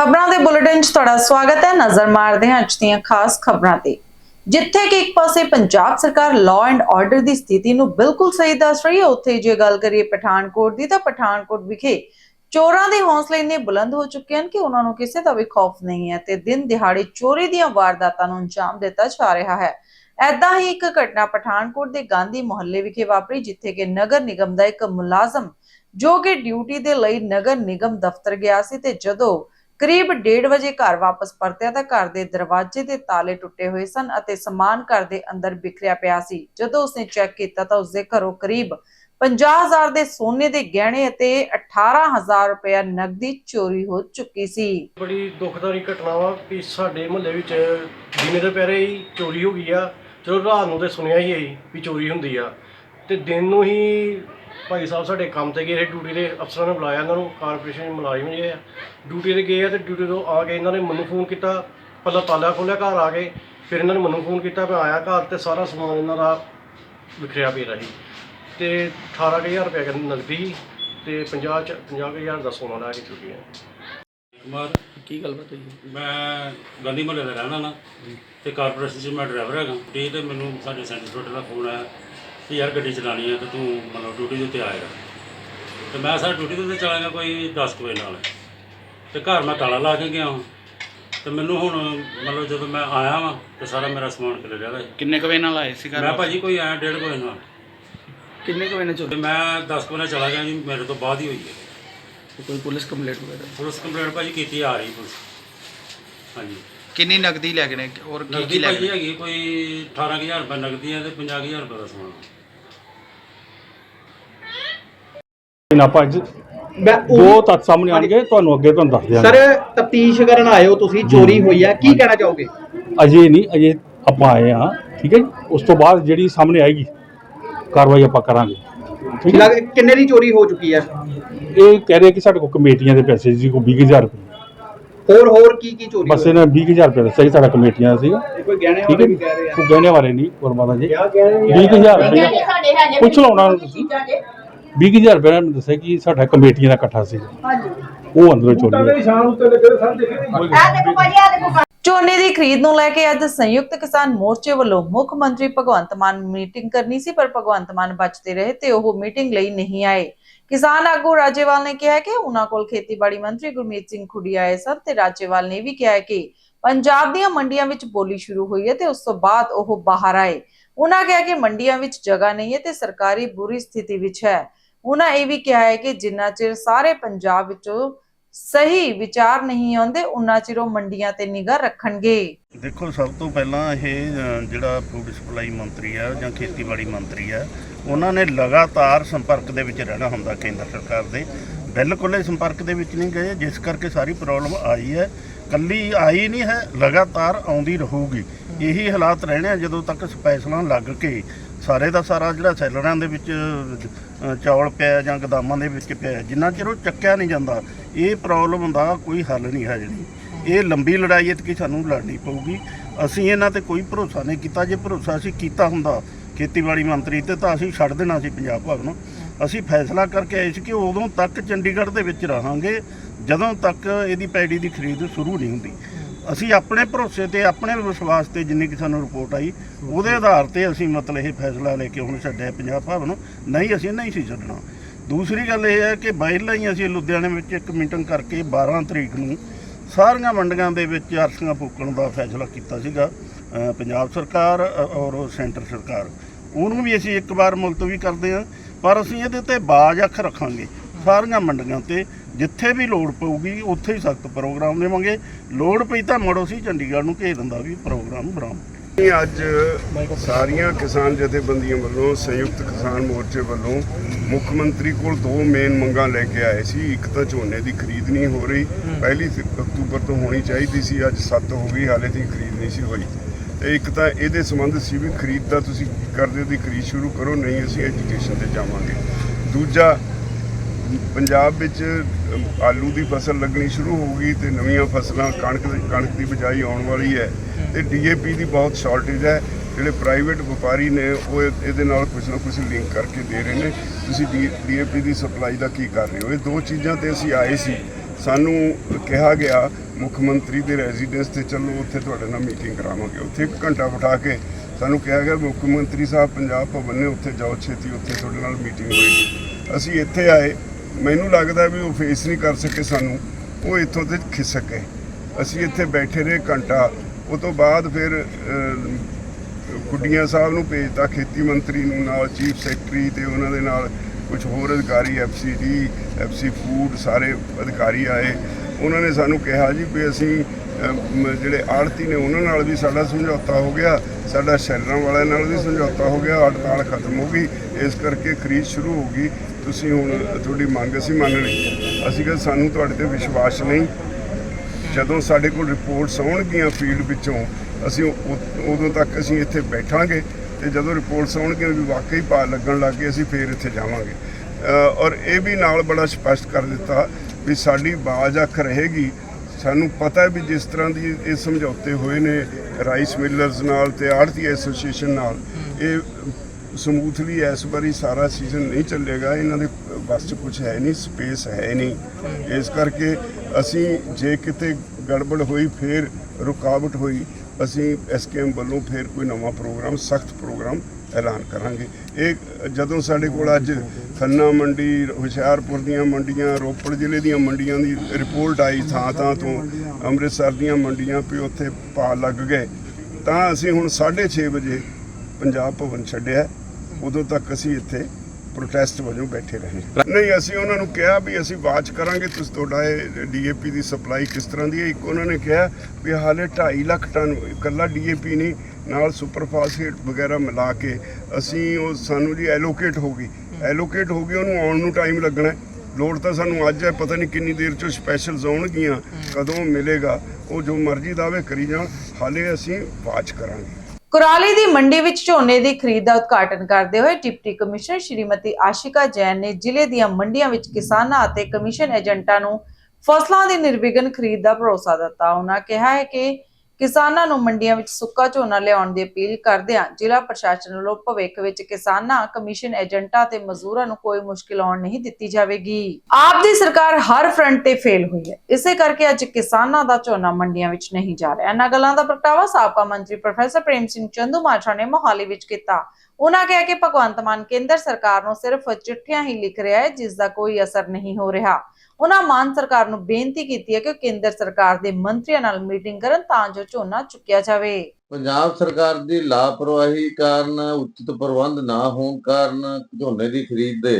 ਖਬਰਾਂ ਦੇ ਬੁਲੇਟਿਨ 'ਚ ਤੁਹਾਡਾ ਸਵਾਗਤ ਹੈ। ਨਜ਼ਰ ਮਾਰਦੇ ਹਾਂ ਅੱਜ ਦੀਆਂ ਖਾਸ ਖਬਰਾਂ ਤੇ। ਜਿੱਥੇ ਕਿ ਇੱਕ ਪਾਸੇ ਪੰਜਾਬ ਸਰਕਾਰ ਲਾਅ ਐਂਡ ਆਰਡਰ ਦੀ ਸਥਿਤੀ ਨੂੰ ਬਿਲਕੁਲ ਸਹੀ ਦੱਸ ਰਹੀ ਹੈ। ਉੱਥੇ ਜੇ ਗੱਲ ਕਰੀਏ ਪਠਾਨਕੋਟ ਦੀ, ਤਾਂ ਪਠਾਨਕੋਟ ਵਿਖੇ ਚੋਰਾਂ ਦੇ ਹੌਸਲੇ ਇੰਨੇ ਬੁਲੰਦ ਹੋ ਚੁੱਕੇ ਹਨ ਕਿ ਉਹਨਾਂ ਨੂੰ ਕਿਸੇ ਦਾ ਵੀ ਖੌਫ ਨਹੀਂ ਹੈ ਤੇ ਦਿਨ ਦਿਹਾੜੇ ਚੋਰੀ ਦੀਆਂ ਵਾਰਦਾਤਾਂ ਨੂੰ ਅੰਜਾਮ ਦਿੱਤਾ ਜਾ ਰਿਹਾ ਹੈ। ਐਦਾਂ ਹੀ ਇੱਕ ਘਟਨਾ ਪਠਾਨਕੋਟ ਦੇ ਗਾਂਧੀ ਮੁਹੱਲੇ ਵਿਖੇ ਵਾਪਰੀ, ਜਿੱਥੇ ਕਿ ਨਗਰ ਨਿਗਮ ਦਾ ਇੱਕ ਮੁਲਾਜ਼ਮ ਜੋ ਕਿ ਡਿਊਟੀ ਦੇ ਲਈ ਨਗਰ ਨਿਗਮ ਦਫ਼ਤਰ ਗਿਆ ਸੀ ਤੇ ਜਦੋਂ ਕਰੀਬ 1:30 ਵਜੇ ਘਰ ਵਾਪਸ ਪਰਤਿਆ ਤਾਂ ਘਰ ਦੇ ਦਰਵਾਜ਼ੇ ਦੇ ਤਾਲੇ ਟੁੱਟੇ ਹੋਏ ਸਨ ਅਤੇ ਸਮਾਨ ਘਰ ਦੇ ਅੰਦਰ ਬਿਖਰਿਆ ਪਿਆ ਸੀ। ਜਦੋਂ ਉਸਨੇ ਚੈੱਕ ਕੀਤਾ ਤਾਂ ਉਸਦੇ ਘਰੋਂ ਕਰੀਬ 50000 ਦੇ ਸੋਨੇ ਦੇ ਗਹਿਣੇ ਅਤੇ 18000 ਰੁਪਏ ਨਕਦੀ ਚੋਰੀ ਹੋ ਚੁੱਕੀ ਸੀ। ਬੜੀ ਦੁਖਦਾਰੀ ਘਟਨਾ ਵਾ ਕਿ ਸਾਡੇ ਮੁਹੱਲੇ ਵਿੱਚ ਦਿਨੇ ਦੁਪਹਿਰੇ ਹੀ ਚੋਰੀ ਹੋ ਗਈ ਆ। ਚਲੋ ਰਾਤ ਨੂੰ ਤੇ ਸੁਣਿਆ ਹੀ ਹੈ ਵੀ ਚੋਰੀ ਹੁੰਦੀ ਆ। ਤੇ ਦਿਨ ਨੂੰ ਹੀ ਭਾਈ ਸਾਹਿਬ ਸਾਡੇ ਕੰਮ ਤੇ ਗਏ ਸੀ ਡਿਊਟੀ ਦੇ ਅਫਸਰਾਂ ਨੇ ਬੁਲਾਇਆ ਇਹਨਾਂ ਨੂੰ ਕਾਰਪੋਰੇਸ਼ਨ ਦੇ ਮੁਲਾਜ਼ਮ ਜਿਹੜੇ ਆ। ਡਿਊਟੀ ਤੇ ਗਏ ਆ ਤੇ ਡਿਊਟੀ ਤੋਂ ਆ ਕੇ ਇਹਨਾਂ ਨੇ ਮੈਨੂੰ ਫੋਨ ਕੀਤਾ ਪਹਿਲਾਂ ਤਾਲਾ ਖੋਲ੍ਹਿਆ ਘਰ ਆ ਕੇ ਫਿਰ ਇਹਨਾਂ ਨੇ ਮੈਨੂੰ ਫੋਨ ਕੀਤਾ ਮੈਂ ਆਇਆ ਘਰ ਤੇ ਸਾਰਾ ਸਮਾਨ ਇਹਨਾਂ ਦਾ ਵਿਖਰਿਆ ਪਿਆ ਸੀ। ਤੇ 18000 ਰੁਪਏ ਕਹਿੰਦੇ ਨਗਦੀ ਸੀ ਤੇ 50 ਚ 50000 ਦਾ ਸੋਨਾ ਲੈ ਕੇ ਚੁੱਕੀ ਹੈ ਕੁਮਾਰ ਕੀ ਗੱਲ ਬਾਤ ਹੋਈ? ਮੈਂ ਗਾਂਧੀ ਮੁਹੱਲੇ ਦਾ ਰਹਿਣਾ ਨਾ ਤੇ ਕਾਰਪੋਰੇਸ਼ਨ 'ਚ ਮੈਂ ਡਰਾਈਵਰ ਹੈਗਾ। ਤੇ ਤੇ ਮੈਨੂੰ ਸਾਡੇ ਸੈਂਟਰ ਛੋਟੇ ਦਾ ਫੋਨ ਆਇਆ। ਕਿ ਯਾਰ ਗੱਡੀ ਚਲਾਣੀ ਹੈ ਤੇ ਤੂੰ ਮਤਲਬ ਡਿਊਟੀ ਦੇ ਉੱਤੇ ਆਏਗਾ। ਤੇ ਮੈਂ ਸਰ ਡਿਊਟੀ ਦੇ ਉੱਤੇ ਚਲਾਂਗਾ ਕੋਈ 10 ਕੁ ਵਜੇ ਨਾਲ। ਤੇ ਘਰ ਮੈਂ ਤਾਲਾ ਲਾ ਕੇ ਗਿਆ ਹਾਂ ਤੇ ਮੈਨੂੰ ਹੁਣ ਮਤਲਬ ਜਦੋਂ ਮੈਂ ਆਇਆ ਵਾਂ ਤੇ ਸਾਰਾ ਮੇਰਾ ਸਮਾਨ ਕਿਲੇ ਰਿਹਾ ਕਿੰਨੇ ਕੁ ਵਜੇ ਨਾਲ ਆਏ ਸੀ ਘਰ? ਮੈਂ ਭਾਜੀ ਕੋਈ ਆਇਆ ਡੇਢ ਕੁ ਵਜੇ ਨਾਲ। ਕਿੰਨੇ ਕੁ ਵਜੇ ਨਾਲ ਤੇ ਚੋਰੀ? ਮੈਂ 10 ਕੁ ਵਜੇ ਚਲਾ ਗਿਆ ਜੀ ਮੇਰੇ ਤੋਂ ਬਾਅਦ ਹੀ ਹੋਈ ਹੈ। ਕੋਈ ਪੁਲਿਸ ਕੰਪਲੇਂਟ ਵਗੈਰਾ? ਪੁਲਿਸ ਕੰਪਲੇਂਟ ਭਾਜੀ ਕੀਤੀ ਆ ਰਹੀ ਪੁਲਿਸ। ਹਾਂਜੀ। ਕਿੰਨੀ ਨਗਦੀ ਲੈ ਗਏ ਨੇ? ਔਰ ਕੀ ਕੀ ਨਗਦੀ ਲੈ ਭਾਜੀ ਗਏ ਹੈਗੀ ਕੋਈ 18000 ਰੁਪਏ ਨਗਦੀ ਹੈ ਤੇ 50000 ਰੁਪਏ ਦਾ ਸਮਾਨ ਨਾ ਭੱਜ ਮੈਂ ਦੋ ਤੱਥ ਸਾਹਮਣੇ ਆਣਗੇ ਤੁਹਾਨੂੰ ਅੱਗੇ ਤੁਹਾਨੂੰ ਦੱਸ ਸਰ ਦਿਆਂਗੇ ਤਫਤੀਸ਼ ਕਰਨ ਆਏ ਹੋ ਤੁਸੀਂ ਚੋਰੀ ਹੋਈ ਹੈ। ਕੀ ਕਹਿਣਾ ਚਾਹੋਗੇ? ਅਜੇ ਨਹੀਂ ਅਜੇ ਆਪਾਂ ਆਏ ਹਾਂ ਠੀਕ ਹੈ ਜੀ? ਉਸ ਤੋਂ ਬਾਅਦ ਜਿਹੜੀ ਸਾਹਮਣੇ ਆਏਗੀ ਕਾਰਵਾਈ ਆਪਾਂ ਕਰਾਂਗੇ। ਠੀਕ ਹੈ ਲੱਗ ਕਿੰਨੇ ਦੀ ਚੋਰੀ ਹੋ ਚੁੱਕੀ ਹੈ? ਇਹ ਕਹਿ ਰਹੇ ਕਿ ਸਾਡੇ ਕੋਲ ਕਮੇਟੀਆਂ ਦੇ ਪੈਸੇ ਸੀ ਕੋਈ 20000 ਰੁਪਏ। ਹੋਰ ਹੋਰ ਕੀ ਕੀ ਚੋਰੀ ਬਸ ਹੋਈ? ਇਹਨਾਂ 20000 ਰੁਪਏ ਦੱਸਿਆ ਸੀ ਸਾਡਾ ਕਮੇਟੀਆਂ ਦਾ ਸੀਗਾ ਕੋਈ ਗਹਿਣੇ ਠੀਕ ਵਾਲੇ ਹੈ ਵੀ ਜੀ ਕਹਿ ਰਹੇ ਆ। ਕੋਈ ਗਹਿਣੇ ਬਾਰੇ ਨਹੀਂ ਗੁਰਮਾਤਾ ਜੀ। 20000 ਰੁਪਏ। ਪੁੱਛ ਲਓ ਉਹਨਾਂ ਨੂੰ ਤੁਸੀਂ 20000 ਰੁਪਏ ਇਹਨਾਂ ਨੇ ਦੱਸਿਆ ਕਿ ਸਾਡਾ ਕਮੇਟੀਆਂ ਦਾ ਇਕੱਠਾ ਸੀ। ਉਹ ਅੰਦਰੋਂ ਚੋਰੀ ਹੋਈ। ਝੋਨੇ ਦੀ ਖਰੀਦ ਨੂੰ ਲੈ ਕੇ ਅੱਜ ਸੰਯੁਕਤ ਕਿਸਾਨ ਮੋਰਚੇ ਵੱਲੋਂ ਮੁੱਖ ਮੰਤਰੀ ਭਗਵੰਤ ਮਾਨ ਮੀਟਿੰਗ ਕਰਨੀ ਸੀ ਪਰ ਭਗਵੰਤ ਮਾਨ ਬਚਦੇ ਰਹੇ ਤੇ ਉਹ ਮੀਟਿੰਗ ਲਈ ਨਹੀਂ ਆਏ। ਕਿਸਾਨ ਆਗੂ ਰਾਜੇਵਾਲ ਨੇ ਕਿਹਾ ਕਿ ਉਹਨਾਂ ਕੋਲ ਖੇਤੀਬਾੜੀ ਮੰਤਰੀ ਗੁਰਮੀਤ ਸਿੰਘ ਖੁੱਡੀ ਆਏ ਸਨ ਤੇ ਰਾਜੇਵਾਲ ਨੇ ਵੀ ਕਿਹਾ ਕਿ ਪੰਜਾਬ ਦੀਆਂ ਮੰਡੀਆਂ ਵਿੱਚ ਬੋਲੀ ਸ਼ੁਰੂ ਹੋਈ ਹੈ ਤੇ ਉਸ ਤੋਂ ਬਾਅਦ ਉਹ ਬਾਹਰ ਆਏ। ਉਹਨਾਂ ਕਿਹਾ ਕਿ ਮੰਡੀਆਂ ਵਿੱਚ ਜਗ੍ਹਾ ਨਹੀਂ ਹੈ ਤੇ ਸਰਕਾਰੀ ਬੁਰੀ ਸਥਿਤੀ ਵਿੱਚ ਹੈ। ਉਹਨਾਂ ਇਹ ਵੀ ਕਿਹਾ ਹੈ ਕਿ ਜਿੰਨਾ ਚਿਰ ਸਾਰੇ ਪੰਜਾਬ ਵਿੱਚੋਂ ਸਹੀ ਵਿਚਾਰ ਨਹੀਂ ਆਉਂਦੇ, ਉਨਾ ਚਿਰ ਉਹ ਮੰਡੀਆਂ ਤੇ ਨਿਗਾਹ ਰੱਖਣਗੇ। ਦੇਖੋ, ਸਭ ਤੋਂ ਪਹਿਲਾਂ ਇਹ ਜਿਹੜਾ ਫੂਡ ਸਪਲਾਈ ਮੰਤਰੀ ਆ ਜਾਂ ਖੇਤੀਬਾੜੀ ਮੰਤਰੀ ਆ, ਉਹਨਾਂ ਨੇ ਲਗਾਤਾਰ ਸੰਪਰਕ ਦੇ ਵਿੱਚ ਰਹਿਣਾ ਹੁੰਦਾ ਕੇਂਦਰ ਸਰਕਾਰ ਦੇ। ਬਿਲਕੁਲ ਹੀ ਸੰਪਰਕ ਦੇ ਵਿੱਚ ਨਹੀਂ ਗਏ, ਜਿਸ ਕਰਕੇ ਸਾਰੀ ਪ੍ਰੋਬਲਮ ਆਈ ਹੈ। ਕੱਲੀ ਆਈ ਨਹੀਂ ਹੈ, ਲਗਾਤਾਰ ਆਉਂਦੀ ਰਹੂਗੀ। ਇਹੀ ਹਾਲਾਤ ਰਹਿਣੇ ਜਦੋਂ ਤੱਕ ਸਪੈਸ਼ਲਾਂ ਲੱਗ ਕੇ ਸਾਰੇ ਦਾ ਸਾਰਾ ਜਿਹੜਾ ਸੈਲਰਾਂ ਦੇ ਵਿੱਚ ਚੌਲ ਪਿਆ ਜਾਂ ਗਦਾਮਾਂ ਦੇ ਵਿੱਚ ਪਿਆ, ਜਿੰਨਾ ਚਿਰ ਉਹ ਚੱਕਿਆ ਨਹੀਂ ਜਾਂਦਾ, ਇਹ ਪ੍ਰੋਬਲਮ ਦਾ ਕੋਈ ਹੱਲ ਨਹੀਂ ਹੈ ਜਿਹੜੀ। ਇਹ ਲੰਬੀ ਲੜਾਈ ਹੈ ਕਿ ਸਾਨੂੰ ਲੜਨੀ ਪਊਗੀ? ਅਸੀਂ ਇਹਨਾਂ ਤੇ ਕੋਈ ਭਰੋਸਾ ਨਹੀਂ ਕੀਤਾ। ਜੇ ਭਰੋਸਾ ਅਸੀਂ ਕੀਤਾ ਹੁੰਦਾ ਖੇਤੀਬਾੜੀ ਮੰਤਰੀ ਤੇ, ਤਾਂ ਅਸੀਂ ਛੱਡ ਦੇਣਾ ਸੀ ਪੰਜਾਬ ਭਵਨ। ਨੂੰ ਅਸੀਂ ਫੈਸਲਾ ਕਰਕੇ ਆਏ ਸੀ ਕਿ ਉਦੋਂ ਤੱਕ ਚੰਡੀਗੜ੍ਹ ਦੇ ਵਿੱਚ ਰਹਾਂਗੇ, ਜਦੋਂ ਤੱਕ ਇਹਦੀ ਪੈੜੀ ਦੀ ਖਰੀਦ ਸ਼ੁਰੂ ਨਹੀਂ ਹੁੰਦੀ। ਅਸੀਂ ਆਪਣੇ ਭਰੋਸੇ ਤੇ, ਆਪਣੇ ਵਿਸ਼ਵਾਸ ਤੇ ਜਿੰਨੀ ਕਿ ਸਾਨੂੰ ਰਿਪੋਰਟ ਆਈ, ਉਹਦੇ ਆਧਾਰ ਤੇ ਅਸੀਂ ਮਤਲਬ ਇਹ ਫੈਸਲਾ ਲੈ ਕੇ ਹੁਣ ਛੱਡਿਆ ਪੰਜਾਬ ਭਵਨ ਨੂੰ। ਨਹੀਂ, ਅਸੀਂ ਨਹੀਂ ਸੀ ਛੱਡਣਾ। ਦੂਸਰੀ ਗੱਲ ਇਹ ਹੈ ਕਿ ਪਹਿਲਾਂ ਹੀ ਅਸੀਂ ਲੁਧਿਆਣੇ ਵਿੱਚ ਇੱਕ ਮੀਟਿੰਗ ਕਰਕੇ 12 ਤਰੀਕ ਨੂੰ ਸਾਰੀਆਂ ਮੰਡੀਆਂ ਦੇ ਵਿੱਚ ਅਰਸੀਆਂ ਫੂਕਣ ਦਾ ਫੈਸਲਾ ਕੀਤਾ ਸੀਗਾ ਪੰਜਾਬ ਸਰਕਾਰ ਔਰ ਸੈਂਟਰ ਸਰਕਾਰ। ਉਹਨੂੰ ਵੀ ਅਸੀਂ ਇੱਕ ਵਾਰ ਮੁਲਤਵੀ ਕਰਦੇ ਹਾਂ, ਪਰ ਅਸੀਂ ਇਹਦੇ ਤੇ ਬਾਜ ਅੱਖ ਰੱਖਾਂਗੇ ਸਾਰੀਆਂ ਮੰਡੀਆਂ ਤੇ। ਜਿੱਥੇ ਵੀ ਲੋੜ ਪਊਗੀ ਉੱਥੇ ਹੀ ਸਖਤ ਪ੍ਰੋਗਰਾਮ ਦੇਵਾਂਗੇ। ਲੋੜ ਪਈ ਤਾਂ ਮੁੜ ਅਸੀਂ ਚੰਡੀਗੜ੍ਹ ਨੂੰ ਭੇਜ ਦਿੰਦਾ ਵੀ ਪ੍ਰੋਗਰਾਮ ਬਣਾਵਾਂਗੇ ਅੱਜ ਸਾਰੀਆਂ ਕਿਸਾਨ ਜਥੇਬੰਦੀਆਂ ਵੱਲੋਂ ਸੰਯੁਕਤ ਕਿਸਾਨ ਮੋਰਚੇ ਵੱਲੋਂ ਮੁੱਖ ਮੰਤਰੀ ਕੋਲ ਦੋ ਮੇਨ ਮੰਗਾਂ ਲੈ ਕੇ ਆਏ ਸੀ। ਇੱਕ ਤਾਂ ਝੋਨੇ ਦੀ ਖਰੀਦ ਨਹੀਂ ਹੋ ਰਹੀ। ਪਹਿਲੀ ਸ- ਅਕਤੂਬਰ ਤੋਂ ਹੋਣੀ ਚਾਹੀਦੀ ਸੀ। ਅੱਜ 7 ਹੋ ਗਈ ਹਾਲੇ ਤੱਕ ਖਰੀਦ ਨਹੀਂ ਸੀ ਹੋਈ। ਤੇ ਇੱਕ ਤਾਂ ਇਹਦੇ ਸੰਬੰਧ ਸੀ ਵੀ ਖਰੀਦ ਦਾ ਤੁਸੀਂ ਕਰਦੇ ਦੀ ਖਰੀਦ ਸ਼ੁਰੂ ਕਰੋ ਨਹੀਂ ਅਸੀਂ ਐਜੂਕੇਸ਼ਨ ਤੇ ਜਾਵਾਂਗੇ। ਦੂਜਾ ਪੰਜਾਬ ਵਿੱਚ ਆਲੂ ਦੀ ਫਸਲ ਲੱਗਣੀ ਸ਼ੁਰੂ ਹੋ ਗਈ ਤੇ ਨਵੀਆਂ ਫਸਲਾਂ ਕਣਕ ਦੀ ਕਣਕ ਦੀ ਬਿਜਾਈ ਆਉਣ ਵਾਲੀ ਹੈ ਤੇ ਡੀਏਪੀ ਦੀ ਬਹੁਤ ਸ਼ਾਰਟੇਜ ਹੈ। ਜਿਹੜੇ ਪ੍ਰਾਈਵੇਟ ਵਪਾਰੀ ਨੇ, ਉਹ ਇਹ- ਇਹਦੇ ਨਾਲ ਕੁਝ ਨਾ ਕੁਝ ਲਿੰਕ ਕਰਕੇ ਦੇ ਰਹੇ ਨੇ। ਤੁਸੀਂ ਡੀਏਪੀ ਦੀ ਸਪਲਾਈ ਦਾ ਕੀ ਕਰ ਰਹੇ ਹੋ? ਇਹ ਦੋ ਚੀਜ਼ਾਂ ਤੇ ਅਸੀਂ ਆਏ ਸੀ। ਸਾਨੂੰ ਕਿਹਾ ਗਿਆ, ਮੁੱਖ ਮੰਤਰੀ ਦੇ ਰੈਜ਼ੀਡੈਂਸ ਤੇ ਚੱਲੋ, ਉੱਥੇ ਤੁਹਾਡੇ ਨਾਲ ਮੀਟਿੰਗ ਕਰਾਵਾਂਗੇ। ਉੱਥੇ ਇੱਕ ਘੰਟਾ ਬਿਠਾ ਕੇ ਸਾਨੂੰ ਕਿਹਾ ਗਿਆ, ਮੁੱਖ ਮੰਤਰੀ ਸਾਹਿਬ, ਪੰਜਾਬ ਭਵਨ ਨੇ ਉੱਥੇ ਜਾਓ, ਛੇਤੀ ਉੱਥੇ ਤੁਹਾਡੇ ਨਾਲ ਮੀਟਿੰਗ ਹੋਏਗੀ। ਅਸੀਂ ਇੱਥੇ ਆਏ। ਮੈਨੂੰ ਲੱਗਦਾ ਵੀ ਉਹ ਫੇਸ ਨਹੀਂ ਕਰ ਸਕੇ ਸਾਨੂੰ। ਉਹ ਇੱਥੋਂ ਤੇ ਖਿਸਕ ਗਏ ਅਸੀਂ ਇੱਥੇ ਬੈਠੇ ਰਹੇ ਘੰਟਾ। ਉਹ ਤੋਂ ਬਾਅਦ ਫਿਰ ਗੁੱਡੀਆਂ ਸਾਹਿਬ ਨੂੰ ਭੇਜਤਾ ਖੇਤੀ ਮੰਤਰੀ ਨੂੰ ਨਾਲ ਚੀਫ ਸੈਕਟਰੀ ਤੇ ਉਹਨਾਂ ਦੇ ਨਾਲ। ਕੁਝ ਹੋਰ ਅਧਿਕਾਰੀ ਐਫਸੀਡੀ ਐਫਸੀ ਫੂਡ ਸਾਰੇ ਅਧਿਕਾਰੀ ਆਏ। ਉਹਨਾਂ ਨੇ ਸਾਨੂੰ ਕਿਹਾ ਜੀ ਵੀ ਅਸੀਂ ਜਿਹੜੇ ਆੜਤੀ ਨੇ ਉਹਨਾਂ ਨਾਲ ਵੀ ਸਾਡਾ ਸਮਝੌਤਾ ਹੋ ਗਿਆ। ਸਾਡਾ ਸ਼ੈਲਰਾਂ ਵਾਲਿਆਂ ਨਾਲ ਵੀ ਸਮਝੌਤਾ ਹੋ ਗਿਆ। ਹੜਤਾਲ ਖਤਮ ਹੋ ਗਈ। ਇਸ ਕਰਕੇ ਖਰੀਦ ਸ਼ੁਰੂ ਹੋ ਗਈ। ਤੁਸੀਂ ਹੁਣ ਤੁਹਾਡੀ ਮੰਗ ਅਸੀਂ ਮੰਨ ਲਈ ਅਸੀਂ ਕਿਹਾ ਸਾਨੂੰ ਤੁਹਾਡੇ ਤੇ ਵਿਸ਼ਵਾਸ ਨਹੀਂ। ਜਦੋਂ ਸਾਡੇ ਕੋਲ ਰਿਪੋਰਟਸ ਆਉਣਗੀਆਂ ਫੀਲਡ ਵਿੱਚੋਂ, ਅਸੀਂ ਉਦੋਂ ਤੱਕ ਅਸੀਂ ਇੱਥੇ ਬੈਠਾਂਗੇ ਤੇ ਜਦੋਂ ਰਿਪੋਰਟਸ ਆਉਣਗੀਆਂ ਵੀ ਵਾਕਈ ਪਾ ਲੱਗਣ ਲੱਗ ਗਏ, ਅਸੀਂ ਫੇਰ ਇੱਥੇ ਜਾਵਾਂਗੇ। ਔਰ ਇਹ ਵੀ ਨਾਲ ਬੜਾ ਸਪਸ਼ਟ ਕਰ ਦਿੱਤਾ ਵੀ ਸਾਡੀ ਬਾਜ਼ ਅੱਖ ਰਹੇਗੀ। ਸਾਨੂੰ ਪਤਾ ਹੈ ਵੀ ਜਿਸ ਤਰ੍ਹਾਂ ਦੀ ਇਹ ਸਮਝੌਤੇ ਹੋਏ ਨੇ, ਰਾਈਸ ਮਿਲਰਸ ਨਾਲ ਤੇ ਆੜਤੀ ਐਸੋਸੀਏਸ਼ਨ ਨਾਲ। ਇਹ ਸਮੂਥਲੀ ਇਸ ਵਾਰੀ ਸਾਰਾ ਸੀਜ਼ਨ ਨਹੀਂ ਚੱਲੇਗਾ। ਇਹਨਾਂ ਦੇ ਬਸ ਚ ਕੁਝ ਹੈ ਨਹੀਂ ਸਪੇਸ ਹੈ ਨਹੀਂ। ਇਸ ਕਰਕੇ ਅਸੀਂ ਜੇ ਕਿਤੇ ਗੜਬੜ ਹੋਈ ਫੇਰ ਰੁਕਾਵਟ ਹੋਈ ਅਸੀਂ ਐਸਕੇਐਮ ਵੱਲੋਂ ਫੇਰ ਕੋਈ ਨਵਾਂ ਪ੍ਰੋਗਰਾਮ ਸਖਤ ਪ੍ਰੋਗਰਾਮ ਐਲਾਨ ਕਰਾਂਗੇ। ਇਹ ਜਦੋਂ ਸਾਡੇ ਕੋਲ ਅੱਜ ਖੰਨਾ ਮੰਡੀ ਹੁਸ਼ਿਆਰਪੁਰ ਦੀਆਂ ਮੰਡੀਆਂ ਰੋਪੜ ਜ਼ਿਲ੍ਹੇ ਦੀਆਂ ਮੰਡੀਆਂ ਦੀ ਰਿਪੋਰਟ ਆਈ ਥਾਂ ਥਾਂ ਤੋਂ ਅੰਮ੍ਰਿਤਸਰ ਦੀਆਂ ਮੰਡੀਆਂ ਵੀ ਉੱਥੇ ਭਾਅ ਲੱਗ ਗਏ। ਤਾਂ ਅਸੀਂ ਹੁਣ 6:30 ਵਜੇ ਪੰਜਾਬ ਭਵਨ ਛੱਡਿਆ। ਉਦੋਂ ਤੱਕ ਅਸੀਂ ਇੱਥੇ ਪ੍ਰੋਟੈਸਟ ਵਜੋਂ ਬੈਠੇ ਰਹੇ। ਨਹੀਂ, ਅਸੀਂ ਉਹਨਾਂ ਨੂੰ ਕਿਹਾ ਵੀ ਅਸੀਂ ਵਾਚ ਕਰਾਂਗੇ, ਤੁਸੀਂ ਤੁਹਾਡਾ ਇਹ ਡੀਏਪੀ ਦੀ ਸਪਲਾਈ ਕਿਸ ਤਰ੍ਹਾਂ ਦੀ ਹੈ? ਇੱਕ ਉਹਨਾਂ ਨੇ ਕਿਹਾ ਵੀ ਹਾਲੇ 2.5 ਲੱਖ ਟਨ ਇਕੱਲਾ ਡੀਏਪੀ ਨਹੀਂ, ਨਾਲ ਸੁਪਰਫਾਸਫੇਟ ਵਗੈਰਾ ਮਿਲਾ ਕੇ ਅਸੀਂ ਉਹ ਸਾਨੂੰ ਜੀ ਐਲੋਕੇਟ ਹੋ ਗਈ। ਐਲੋਕੇਟ ਹੋ ਗਈ, ਉਹਨੂੰ ਆਉਣ ਨੂੰ ਟਾਈਮ ਲੱਗਣਾ। ਲੋੜ ਤਾਂ ਸਾਨੂੰ ਅੱਜ ਹੈ, ਪਤਾ ਨਹੀਂ ਕਿੰਨੀ ਦੇਰ 'ਚੋਂ ਸਪੈਸ਼ਲਸ ਆਉਣਗੀਆਂ ਕਦੋਂ ਮਿਲੇਗਾ, ਉਹ ਜੋ ਮਰਜ਼ੀ ਦਾਅਵੇ ਕਰੀ ਜਾਣ, ਹਾਲੇ ਅਸੀਂ ਵਾਚ ਕਰਾਂਗੇ। ਕੁਰਾਲੀ ਦੀ ਮੰਡੀ ਵਿੱਚ ਝੋਨੇ ਦੀ ਖਰੀਦ ਦਾ ਉਦਘਾਟਨ ਕਰਦੇ ਹੋਏ ਡਿਪਟੀ ਕਮਿਸ਼ਨਰ ਸ਼੍ਰੀਮਤੀ ਆਸ਼ਿਕਾ ਜੈਨ ਨੇ ਜ਼ਿਲ੍ਹੇ ਦੀਆਂ ਮੰਡੀਆਂ ਵਿੱਚ ਕਿਸਾਨਾਂ ਅਤੇ ਕਮਿਸ਼ਨ ਏਜੰਟਾਂ ਨੂੰ ਫਸਲਾਂ ਦੀ ਨਿਰਵਿਘਨ ਖਰੀਦ ਦਾ ਭਰੋਸਾ ਦਿੱਤਾ। ਉਹਨਾਂ ਕਿਹਾ ਹੈ ਕਿ ਕਿਸਾਨਾਂ ਨੂੰ ਮੰਡੀਆਂ ਵਿੱਚ ਸੁੱਕਾ ਝੋਨਾ ਲਿਆਉਣ ਦੀ ਅਪੀਲ ਕਰਦਿਆਂ ਜ਼ਿਲ੍ਹਾ ਪ੍ਰਸ਼ਾਸਨ ਵੱਲੋਂ ਭਵਿੱਖ ਵਿੱਚ ਕਿਸਾਨਾਂ, ਕਮਿਸ਼ਨ ਏਜੰਟਾਂ ਤੇ ਮਜ਼ਦੂਰਾਂ ਨੂੰ ਕੋਈ ਮੁਸ਼ਕਿਲ ਆਉਣ ਨਹੀਂ ਦਿੱਤੀ ਜਾਵੇਗੀ। ਆਪ ਦੀ ਸਰਕਾਰ ਹਰ ਫਰੰਟ ਤੇ ਫੇਲ ਹੋਈ ਹੈ। ਇਸੇ ਕਰਕੇ ਅੱਜ ਕਿਸਾਨਾਂ ਦਾ ਝੋਨਾ ਮੰਡੀਆਂ ਵਿੱਚ ਨਹੀਂ ਜਾ ਰਿਹਾ। ਇਹਨਾਂ ਗੱਲਾਂ ਦਾ ਪ੍ਰਗਟਾਵਾ ਸਾਬਕਾ ਮੰਤਰੀ ਪ੍ਰੋਫੈਸਰ ਪ੍ਰੇਮ ਸਿੰਘ ਚੰਦੂ ਮਾਛਾ ਨੇ ਮੋਹਾਲੀ ਵਿੱਚ ਕੀਤਾ। ਉਹਨਾਂ ਕਿਹਾ ਕਿ ਭਗਵੰਤ ਮਾਨ ਕੇਂਦਰ ਸਰਕਾਰ ਨੂੰ ਸਿਰਫ ਚਿੱਠੀਆਂ ਹੀ ਲਿਖ ਰਿਹਾ ਹੈ ਜਿਸ ਦਾ ਕੋਈ ਅਸਰ ਨਹੀਂ ਹੋ ਰਿਹਾ। ਉਹਨਾਂ ਮਾਨ ਸਰਕਾਰ ਨੂੰ ਬੇਨਤੀ ਕੀਤੀ ਹੈ ਕਿ ਕੇਂਦਰ ਸਰਕਾਰ ਦੇ ਮੰਤਰੀਆਂ ਨਾਲ ਮੀਟਿੰਗ ਕਰਨ ਤਾਂ ਜੋ ਝੋਨਾ ਚੁੱਕਿਆ ਜਾਵੇ। ਪੰਜਾਬ ਸਰਕਾਰ ਦੀ ਲਾਪਰਵਾਹੀ ਕਾਰਨ, ਉਚਿਤ ਪ੍ਰਬੰਧ ਨਾ ਹੋਣ ਕਾਰਨ ਝੋਨੇ ਦੀ ਖਰੀਦ ਦੇ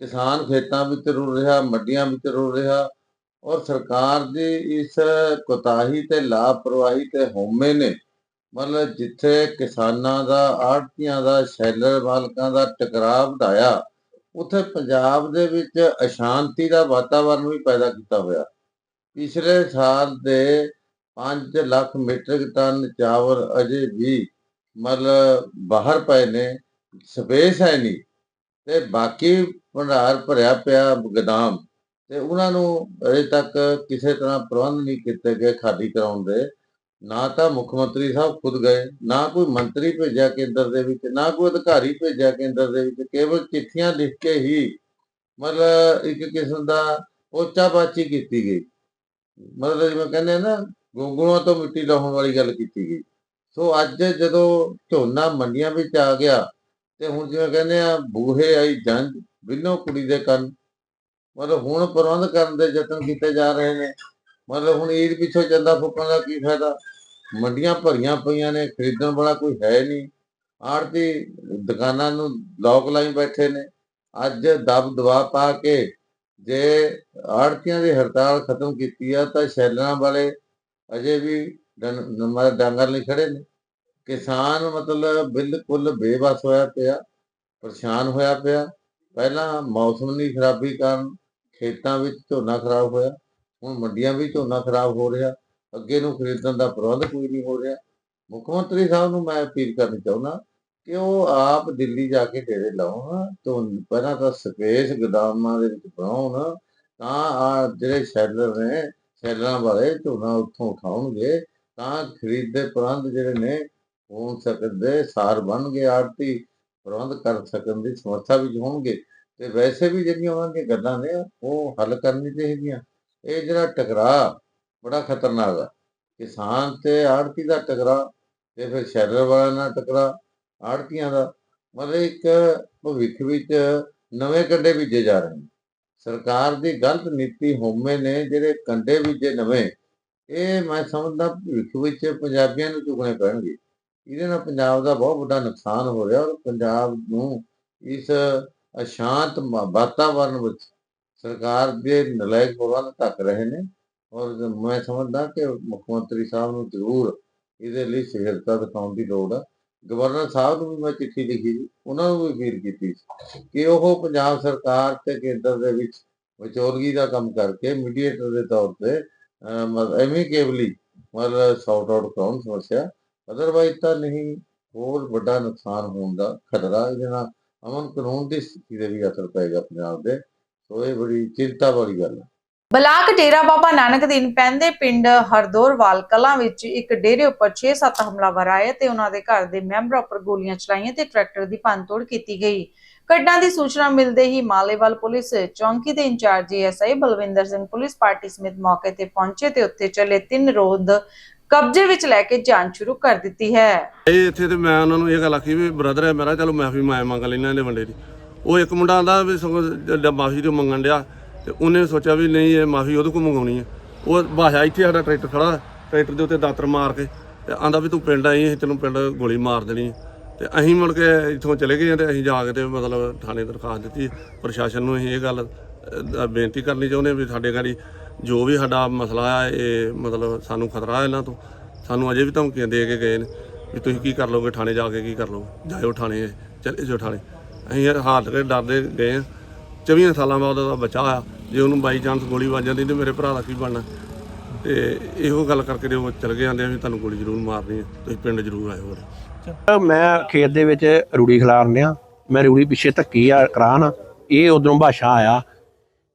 ਕਿਸਾਨ ਖੇਤਾਂ ਵਿੱਚ ਰੁਲ ਰਿਹਾ, ਮੰਡੀਆਂ ਵਿੱਚ ਰੁਲ ਰਿਹਾ ਔਰ ਸਰਕਾਰ ਦੀ ਇਸ ਕੋਤਾਹੀ ਤੇ ਲਾਪਰਵਾਹੀ ਤੇ ਹਉਮੈ ਨੇ ਮਤਲਬ ਜਿੱਥੇ ਕਿਸਾਨਾਂ ਦਾ, ਆੜਤੀਆਂ ਦਾ, ਸ਼ੈਲਰ ਮਾਲਕਾਂ ਦਾ ਟਕਰਾਅ ਵਧਾਇਆ ਉੱਥੇ ਪੰਜਾਬ ਦੇ ਵਿੱਚ ਅਸ਼ਾਂਤੀ ਦਾ ਵਾਤਾਵਰਣ ਵੀ ਪੈਦਾ ਕੀਤਾ ਹੋਇਆ। ਪਿਛਲੇ ਸਾਲ ਦੇ 5 ਲੱਖ ਮੀਟ੍ਰਿਕ ਟਨ ਚਾਵਲ ਅਜੇ ਵੀ ਮਤਲਬ ਬਾਹਰ ਪਏ ਨੇ, ਸਪੇਸ ਹੈ ਨਹੀਂ ਤੇ ਬਾਕੀ ਭੰਡਾਰ ਭਰਿਆ ਪਿਆ ਗੋਦਾਮ ਤੇ ਉਹਨਾਂ ਨੂੰ ਅਜੇ ਤੱਕ ਕਿਸੇ ਤਰ੍ਹਾਂ ਪ੍ਰਬੰਧ ਨਹੀਂ ਕੀਤੇ ਗਏ ਖਾਲੀ ਕਰਾਉਣ ਦੇ। ਨਾ ਤਾਂ ਮੁੱਖ ਮੰਤਰੀ ਸਾਹਿਬ ਖੁਦ ਗਏ, ਨਾ ਕੋਈ ਮੰਤਰੀ ਭੇਜਿਆ ਕੇਂਦਰ ਦੇ ਵਿੱਚ, ਨਾ ਕੋਈ ਅਧਿਕਾਰੀ ਭੇਜਿਆ ਕੇਂਦਰ ਦੇ ਵਿੱਚ, ਕੇਵਲ ਚਿੱਠੀਆਂ ਲਿਖ ਕੇ ਹੀ ਮਤਲਬ ਇੱਕ ਕਿਸਮ ਦਾ ਪੋਚਾਬਾਚੀ ਕੀਤੀ ਗਈ। ਮਤਲਬ ਜਿਵੇਂ ਕਹਿੰਦੇ ਨਾ ਗੁੰਗਲੂਆਂ ਤੋਂ ਮਿੱਟੀ ਲਾਉਣ ਵਾਲੀ ਗੱਲ ਕੀਤੀ ਗਈ। ਸੋ ਅੱਜ ਜਦੋਂ ਝੋਨਾ ਮੰਡੀਆਂ ਵਿੱਚ ਆ ਗਿਆ, ਤੇ ਹੁਣ ਜਿਵੇਂ ਕਹਿੰਦੇ ਆ, ਬੂਹੇ ਆਈ ਜੰਜ ਬਿੱਲੋ ਕੁੜੀ ਦੇ ਕੰਨ। ਮਤਲਬ ਹੁਣ ਪ੍ਰਬੰਧ ਕਰਨ ਦੇ ਯਤਨ ਕੀਤੇ ਜਾ ਰਹੇ ਨੇ। ਮਤਲਬ ਹੁਣ ਈਦ ਪਿੱਛੋਂ ਚੰਦਾ ਫੁੱਕਣ ਦਾ ਕੀ ਫਾਇਦਾ? ਮੰਡੀਆਂ ਭਰੀਆਂ ਪਈਆਂ ਨੇ, ਖਰੀਦਣ ਵਾਲਾ ਕੋਈ ਹੈ ਨਹੀਂ ਆੜਤੀ ਦੁਕਾਨਾਂ ਨੂੰ ਲੋਕ ਲਾਈ ਬੈਠੇ ਨੇ। ਅੱਜ ਦਬ ਦਬਾ ਪਾ ਕੇ ਜੇ ਆੜਤੀਆਂ ਦੀ ਹੜਤਾਲ ਖਤਮ ਕੀਤੀ ਆ, ਤਾਂ ਸ਼ੈਲਰਾਂ ਵਾਲੇ ਅਜੇ ਵੀ ਡੰ- ਡਾਂਗਰ ਲਈ ਖੜੇ ਨੇ। ਕਿਸਾਨ ਮਤਲਬ ਬਿਲਕੁਲ ਬੇਬਸ ਹੋਇਆ ਪਿਆ, ਪਰੇਸ਼ਾਨ ਹੋਇਆ ਪਿਆ। ਪਹਿਲਾਂ ਮੌਸਮ ਦੀ ਖਰਾਬੀ ਕਾਰਨ ਖੇਤਾਂ ਵਿੱਚ ਝੋਨਾ ਖਰਾਬ ਹੋਇਆ, ਹੁਣ ਮੰਡੀਆਂ ਵਿੱਚ ਝੋਨਾ ਖਰਾਬ ਹੋ ਰਿਹਾ। ਅੱਗੇ ਨੂੰ ਖਰੀਦਣ ਦਾ ਪ੍ਰਬੰਧ ਕੋਈ ਨਹੀਂ ਹੋ ਰਿਹਾ। ਮੁੱਖ ਮੰਤਰੀ ਸਾਹਿਬ ਨੂੰ ਮੈਂ ਅਪੀਲ ਕਰਨੀ ਚਾਹੁੰਦਾ ਕਿ ਉਹ ਆਪ ਦਿੱਲੀ ਜਾ ਕੇ ਡੇਰੇ ਲਾਉਣ ਤੋਂ ਪਹਿਲਾਂ ਤਾਂ ਸਪੇਸ ਗੋਦਾਮਾਂ ਦੇ ਵਿੱਚ ਬਣਾਉਣ, ਤਾਂ ਆ ਜਿਹੜੇ ਸ਼ੈਲਰ ਨੇ, ਸ਼ੈਲਰਾਂ ਵਾਲੇ ਝੋਨਾ ਉੱਥੋਂ ਉਠਾਉਣਗੇ, ਤਾਂ ਖਰੀਦ ਪ੍ਰਬੰਧ ਜਿਹੜੇ ਨੇ ਹੋ ਸਕਦੇ, ਸਾਰ ਬਣਗੇ ਆੜਤੀ ਪ੍ਰਬੰਧ ਕਰ ਸਕਣ ਦੀ ਸਮਰੱਥਾ ਵਿੱਚ ਹੋਣਗੇ। ਤੇ ਵੈਸੇ ਵੀ ਜਿਹੜੀਆਂ ਉਹਨਾਂ ਦੀਆਂ ਗੱਲਾਂ ਨੇ, ਉਹ ਹੱਲ ਕਰਨੀ ਚਾਹੀਦੀਆਂ। ਇਹ ਜਿਹੜਾ ਟਕਰਾਅ ਬੜਾ ਖਤਰਨਾਕ ਆ। ਕਿਸਾਨ ਤੇ ਆੜਤੀ ਦਾ ਟਕਰਾ ਤੇ ਫਿਰ ਸ਼ੈਲਰ ਵਾਲਿਆਂ ਨਾਲ ਟਕਰਾ ਆੜਤੀਆਂ ਦਾ ਮਤਲਬ ਇੱਕ ਭਵਿੱਖ ਵਿੱਚ ਨਵੇਂ ਕੰਡੇ ਬੀਜੇ ਜਾ ਰਹੇ ਨੇ। ਸਰਕਾਰ ਦੀ ਗਲਤ ਨੀਤੀ ਹੋਮੇ ਨੇ ਜਿਹੜੇ ਕੰਡੇ ਬੀਜੇ ਨਵੇਂ, ਇਹ ਮੈਂ ਸਮਝਦਾ ਭਵਿੱਖ ਵਿੱਚ ਪੰਜਾਬੀਆਂ ਨੂੰ ਚੁਗਣੇ ਪੈਣਗੇ। ਇਹਦੇ ਨਾਲ ਪੰਜਾਬ ਦਾ ਬਹੁਤ ਵੱਡਾ ਨੁਕਸਾਨ ਹੋ ਰਿਹਾ ਔਰ ਪੰਜਾਬ ਨੂੰ ਇਸ ਅਸ਼ਾਂਤ ਮ- ਵਾਤਾਵਰਣ ਵਿੱਚ ਸਰਕਾਰ ਦੇ ਨਲਾਇਕ ਪ੍ਰਬੰਧ ਧੱਕ ਰਹੇ ਨੇ। ਔਰ ਮੈਂ ਸਮਝਦਾ ਕਿ ਮੁੱਖ ਮੰਤਰੀ ਸਾਹਿਬ ਨੂੰ ਜ਼ਰੂਰ ਇਹਦੇ ਲਈ ਸਹਿਰਤਾ ਦਿਖਾਉਣ ਦੀ ਲੋੜ ਆ। ਗਵਰਨਰ ਸਾਹਿਬ ਨੂੰ ਵੀ ਮੈਂ ਚਿੱਠੀ ਲਿਖੀ ਸੀ, ਉਹਨਾਂ ਨੂੰ ਵੀ ਅਪੀਲ ਕੀਤੀ ਸੀ ਕਿ ਉਹ ਪੰਜਾਬ ਸਰਕਾਰ ਤੇ ਕੇਂਦਰ ਦੇ ਵਿੱਚ ਵਿਚੋਲਗੀ ਦਾ ਕੰਮ ਕਰਕੇ ਮੀਡੀਏਟਰ ਦੇ ਤੌਰ ਤੇ ਐਮੀਕੇਬਲੀ ਮਤਲਬ ਸੌਟ ਆਊਟ ਕਰਾਉਣ ਸਮੱਸਿਆ ਅਦਰਵਾਈਜ਼ ਤਾਂ ਨਹੀਂ ਹੋਰ ਵੱਡਾ ਨੁਕਸਾਨ ਹੋਣ ਦਾ ਖਤਰਾ ਇਹਦੇ ਨਾਲ ਅਮਨ ਕਾਨੂੰਨ ਦੀ ਸਥਿਤੀ ਦੇ ਵੀ ਅਸਰ ਪਏਗਾ ਪੰਜਾਬ ਦੇ। ਸੋ ਇਹ ਬੜੀ ਚਿੰਤਾ ਵਾਲੀ ਗੱਲ ਹੈ ਬਲਾਕ ਡੇਰਾ ਬਾਬਾ ਨਾਨਕ ਦੀਨ ਪੈਂਦੇ ਪਿੰਡ ਹਰਦੋਰਵਾਲ ਕਲਾਂ ਵਿੱਚ ਇੱਕ ਡੇਰੇ ਉੱਪਰ 6-7 ਹਮਲਾਵਰ ਆਏ ਤੇ ਉਹਨਾਂ ਦੇ ਘਰ ਦੇ ਮੈਂਬਰਾਂ ਉੱਪਰ ਗੋਲੀਆਂ ਚਲਾਈਆਂ ਤੇ ਟਰੈਕਟਰ ਦੀ ਭੰਨਤੋੜ ਕੀਤੀ ਗਈ। ਘਟਨਾ ਦੀ ਸੂਚਨਾ ਮਿਲਦੇ ਹੀ ਮਾਲੇਵਾਲ ਪੁਲਿਸ ਚੌਂਕੀ ਦੇ in-charge SI Balwinder Singh police party ਸਮੇਤ ਮੌਕੇ ਤੇ ਪਹੁੰਚੇ ਤੇ ਉੱਥੇ ਚੱਲੇ ਤਿੰਨ ਰੋਂਦ ਕਬਜ਼ੇ ਵਿੱਚ ਲੈ ਕੇ ਜਾਂਚ ਸ਼ੁਰੂ ਕਰ ਦਿੱਤੀ ਹੈ। ਇਹ ਇੱਥੇ ਤੇ ਮੈਂ ਉਹਨਾਂ ਨੂੰ ਇਹ ਗੱਲ ਆਖੀ ਵੀ ਬ੍ਰਦਰ ਹੈ ਮੇਰਾ ਚਲੋ ਮਾਫੀ ਮੈਂ ਮੰਗ ਲੈਣਾ ਇਹਦੇ ਬੰਦੇ ਦੀ। ਉਹ ਇੱਕ ਮੁੰਡਾ ਆਂਦਾ ਵੀ ਸਗੋਂ ਮਾਫੀ ਤੋਂ ਮੰਗਣ ਡਿਆ। ਤੇ ਉਹਨੇ ਸੋਚਿਆ ਵੀ ਨਹੀਂ, ਇਹ ਮਾਫੀ ਉਹਦੇ ਕੋਲ ਮੰਗਾਉਣੀ ਹੈ ਉਹ ਭਾਸ਼ਾ ਇੱਥੇ ਸਾਡਾ ਟਰੈਕਟਰ ਖੜਾ, ਟਰੈਕਟਰ ਦੇ ਉੱਤੇ ਦਾਤਰ ਮਾਰ ਕੇ ਤੇ ਆਂਦਾ ਵੀ ਤੂੰ ਪਿੰਡ ਆਈ ਅਸੀਂ ਤੈਨੂੰ ਪਿੰਡ ਗੋਲੀ ਮਾਰ ਦੇਣੀ ਹੈ। ਤੇ ਅਸੀਂ ਮੁੜ ਕੇ ਇੱਥੋਂ ਚਲੇ ਗਏ ਤੇ ਅਸੀਂ ਜਾ ਕੇ ਤੇ ਮਤਲਬ ਥਾਣੇ ਦਰਖਾਸਤ ਦਿੱਤੀ, ਪ੍ਰਸ਼ਾਸਨ ਨੂੰ ਅਸੀਂ ਇਹ ਗੱਲ ਬੇਨਤੀ ਕਰਨੀ ਚਾਹੁੰਦੇ ਹਾਂ ਵੀ ਸਾਡੇ ਗਾੜੀ ਜੋ ਵੀ ਸਾਡਾ ਮਸਲਾ ਆ, ਇਹ ਮਤਲਬ ਸਾਨੂੰ ਖਤਰਾ ਹੈ ਇਹਨਾਂ ਤੋਂ। ਸਾਨੂੰ ਅਜੇ ਵੀ ਧਮਕੀਆਂ ਦੇ ਕੇ ਗਏ ਨੇ ਵੀ ਤੁਸੀਂ ਕੀ ਕਰ ਲਓਗੇ, ਥਾਣੇ ਜਾ ਕੇ ਕੀ ਕਰ ਲਓਗੇ? ਜਾਇਓ ਥਾਣੇ, ਚਲੇ ਜਾਓ ਥਾਣੇ। ਅਸੀਂ ਯਾਰ ਹਾਰ ਕੇ ਡਰਦੇ ਗਏ ਆ। 24 ਸਾਲਾਂ ਬਾਅਦ ਉਹਦਾ ਬੱਚਾ ਆ ਜੇ ਉਹਨੂੰ ਬਾਈ ਚਾਂਸ ਗੋਲੀ ਵੱਜ ਜਾਂਦੀ ਤੇ ਮੇਰੇ ਭਰਾ ਦਾ ਕੀ ਬਣਨਾ? ਤੇ ਇਹੋ ਗੱਲ ਕਰਕੇ ਤੇ ਉਹ ਚਲ ਗਏ ਆਂਦੇ ਵੀ ਤੁਹਾਨੂੰ ਗੋਲੀ ਜ਼ਰੂਰ ਮਾਰਨੀ ਹੈ ਤੁਸੀਂ ਪਿੰਡ ਜ਼ਰੂਰ ਆਇਓ ਮੈਂ ਖੇਤ ਦੇ ਵਿੱਚ ਰੂੜੀ ਖਿਲਾਰਨ ਡਿਆ। ਮੈਂ ਰੂੜੀ ਪਿੱਛੇ ਧੱਕੀ ਆ, ਕਰਾਨ। ਇਹ ਉਧਰੋਂ ਭਾਸ਼ਾ ਆਇਆ।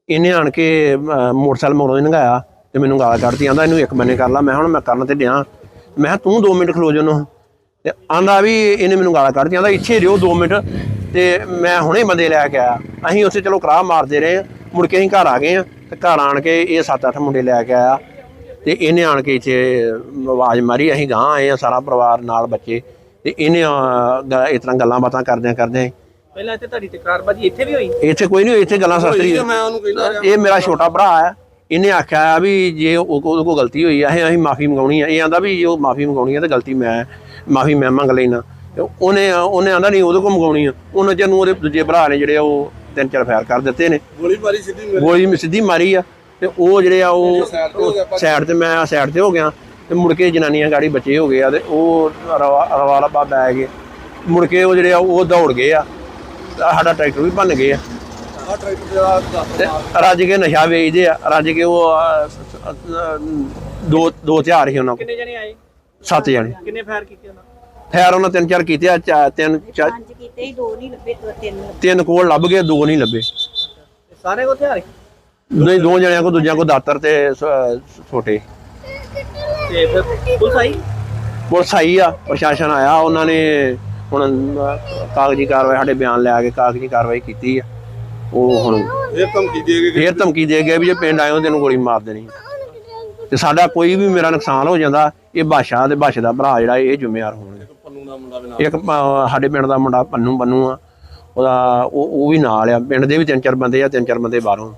ਇਹਨੇ ਆਣ ਕੇ ਮੋਟਰਸਾਈਕਲ ਮੋੜੋਂ ਲੰਘਾਇਆ ਤੇ ਮੈਨੂੰ ਗਾਲਾਂ ਕੱਢਦੀ ਆਂਦਾ ਇਹਨੂੰ ਇੱਕ ਬੰਨੇ ਕਰ ਲਾ। ਮੈਂ ਹੁਣ ਮੈਂ ਕਰਨ ਤੇ ਡਿਆ। ਮੈਂ ਕਿਹਾ, ਤੂੰ 2 ਮਿੰਟ ਖਲੋ ਜਾ ਉਹਨੂੰ ਤੇ ਆਂਦਾ ਵੀ ਇਹਨੇ ਮੈਨੂੰ ਗਾਲਾਂ ਕੱਢਦੀ ਆਂਦਾ ਇੱਥੇ ਰਿਓ 2 ਮਿੰਟ। ਤੇ ਮੈਂ ਹੁਣੇ ਬੰਦੇ ਲੈ ਕੇ ਆਇਆ। ਅਸੀਂ ਉਸੇ ਚਲੋ ਕਰਾਹ ਮਾਰਦੇ ਰਹੇ ਮੁੜ ਕੇ ਅਸੀਂ ਘਰ ਆ ਗਏ ਆ ਤੇ ਘਰ ਆਣ ਕੇ ਇਹ 7-8 ਮੁੰਡੇ ਲੈ ਕੇ ਆਇਆ। ਤੇ ਇਹਨੇ ਆਣ ਕੇ ਇੱਥੇ ਆਵਾਜ਼ ਮਾਰੀ ਅਸੀਂ ਗਾਂ ਆਏ ਆ ਸਾਰਾ ਪਰਿਵਾਰ ਨਾਲ ਬੱਚੇ। ਤੇ ਇਹਨੇ ਇਸ ਤਰ੍ਹਾਂ ਗੱਲਾਂ ਬਾਤਾਂ ਕਰਦਿਆਂ ਕਰਦਿਆਂ ਪਹਿਲਾਂ ਇੱਥੇ ਤੁਹਾਡੀ ਤਕਰਾਰਬਾਜੀ ਇੱਥੇ ਵੀ ਹੋਈ? ਇੱਥੇ ਕੋਈ ਨਹੀਂ ਇੱਥੇ ਗੱਲਾਂ ਸ਼ਾਸਤਰੀ ਮੈਂ ਉਹਨੂੰ ਕਹਿੰਦਾ ਇਹ ਮੇਰਾ ਛੋਟਾ ਭਰਾ ਹੈ। ਇਹਨੇ ਆਖਿਆ ਆ ਵੀ ਜੇ ਉਹ- ਉਹਦੇ ਕੋਲ ਗਲਤੀ ਹੋਈ ਆ ਅਸੀਂ ਮਾਫੀ ਮੰਗਾਉਣੀ ਆ। ਇਹ ਆਂਦਾ ਵੀ ਜੇ ਉਹ ਮਾਫੀ ਮੰਗਾਉਣੀ ਆ ਤੇ ਗਲਤੀ ਮੈਂ ਮਾਫੀ ਮੈਂ ਮੰਗ ਲੈਣਾ। ਉਹਨੇ ਉਹਨੇ ਆਂਦਾ ਨਹੀਂ ਉਹਦੇ ਕੋਲ ਮੰਗਾਉਣੀ ਆ। ਉਹਨਾਂ ਚਿਰ ਨੂੰ ਉਹਦੇ ਦੂਜੇ ਭਰਾ ਨੇ ਜਿਹੜੇ ਆ ਉਹ ਤਿੰਨ ਚਾਰ ਫਾਇਰ ਕਰ ਦਿੱਤੇ ਨੇ। ਗੋਲੀ ਮਾਰੀ ਸਿੱਧੀ ਗੋਲੀ ਮੈਂ ਸਿੱਧੀ ਮਾਰੀ ਆ। ਤੇ ਉਹ ਜਿਹੜੇ ਆ ਉਹ ਸਾਈਡ ਤੇ ਮੈਂ ਸਾਈਡ ਤੇ ਹੋ ਗਿਆ। ਤੇ ਮੁੜ ਕੇ ਜਨਾਨੀਆਂ ਗਾੜੀ ਬੱਚੇ ਹੋ ਗਏ ਆ ਤੇ ਉਹ ਰਵਾਲਾ ਬਾ ਬੈ ਗਏ। ਮੁੜ ਕੇ ਉਹ ਜਿਹੜੇ ਆ ਉਹ ਦੌੜ ਗਏ ਆ। ਸਾਡਾ ਟਰੈਕਟਰ ਵੀ ਭੰਨ ਗਏ ਆ। ਰੱਜ ਕੇ ਨਸ਼ਾ ਵੇਚਦੇ ਆ। ਰੱਜ ਕੇ ਉਹ ਦੋ ਦੋ ਹਥਿਆਰ ਸੀ ਉਹਨਾਂ ਕੋਲ। ਕਿੰਨੇ ਜਣੇ ਆਏ? ਸੱਤ ਜਣੇ। ਕਿੰਨੇ ਫਾਇਰ ਕੀਤੇ ਉਹਨਾਂ ਫੈਰ ਉਹਨਾਂ ਤਿੰਨ ਚਾਰ ਕੀਤੇ ਆ ਚਾ- ਤਿੰਨ ਚਾ- ਪੰਜ ਕੀਤੇ ਹੀ ਦੋ ਨਹੀਂ ਲੱਭੇ ਦੋ ਤਿੰਨ ਤਿੰਨ ਕੋਲ ਲੱਭ ਗਏ ਦੋ ਨਹੀਂ ਲੱਭੇ। ਸਾਰੇ ਕੋ ਹਥਿਆਰ ਨਹੀਂ ਦੋ ਜਣਿਆਂ ਕੋ ਦੂਜਿਆਂ ਕੋ ਦਾਤਰ ਤੇ ਸ- ਛੋਟੇ। ਤੇ ਫਿਰ ਪੁਲਿਸ ਆਈ? ਪੁਲਿਸ ਆਈ ਆ ਪ੍ਰਸ਼ਾਸਨ ਆਇਆ ਉਹਨਾਂ ਨੇ ਹੁਣ ਕਾਗਜ਼ੀ ਕਾਰਵਾਈ ਸਾਡੇ ਬਿਆਨ ਲੈ ਕੇ ਕਾਗਜ਼ੀ ਕਾਰਵਾਈ ਕੀਤੀ ਆ। ਉਹ ਹੁਣ ਇਹ ਧਮਕੀ ਦੇ ਕੇ ਫੇਰ ਧਮਕੀ ਦੇ ਗਏ ਵੀ ਜੇ ਪਿੰਡ ਆਇਓ ਤੈਨੂੰ ਗੋਲੀ ਮਾਰ ਦੇਣੀ। ਤੇ ਸਾਡਾ ਕੋਈ ਵੀ ਮੇਰਾ ਨੁਕਸਾਨ ਹੋ ਜਾਂਦਾ ਇਹ ਬਾਸ਼ਾ ਤੇ ਬਾਸ਼ਾ ਦਾ ਭਰਾ ਜਿਹੜਾ ਇਹ ਜ਼ਿੰਮੇਵਾਰ ਹੋਣਗੇ। ਦਾ ਮੁੰਡਾ ਵੀ ਇੱਕ ਸਾਡੇ ਪਿੰਡ ਦਾ ਮੁੰਡਾ ਪੰਨੂ ਪੰਨੂ ਆ। ਉਹਦਾ ਉਹ ਉਹ ਵੀ ਨਾਲ ਆ। ਪਿੰਡ ਦੇ ਵੀ ਤਿੰਨ ਚਾਰ ਬੰਦੇ ਆ ਤਿੰਨ ਚਾਰ ਬੰਦੇ ਬਾਹਰੋਂ।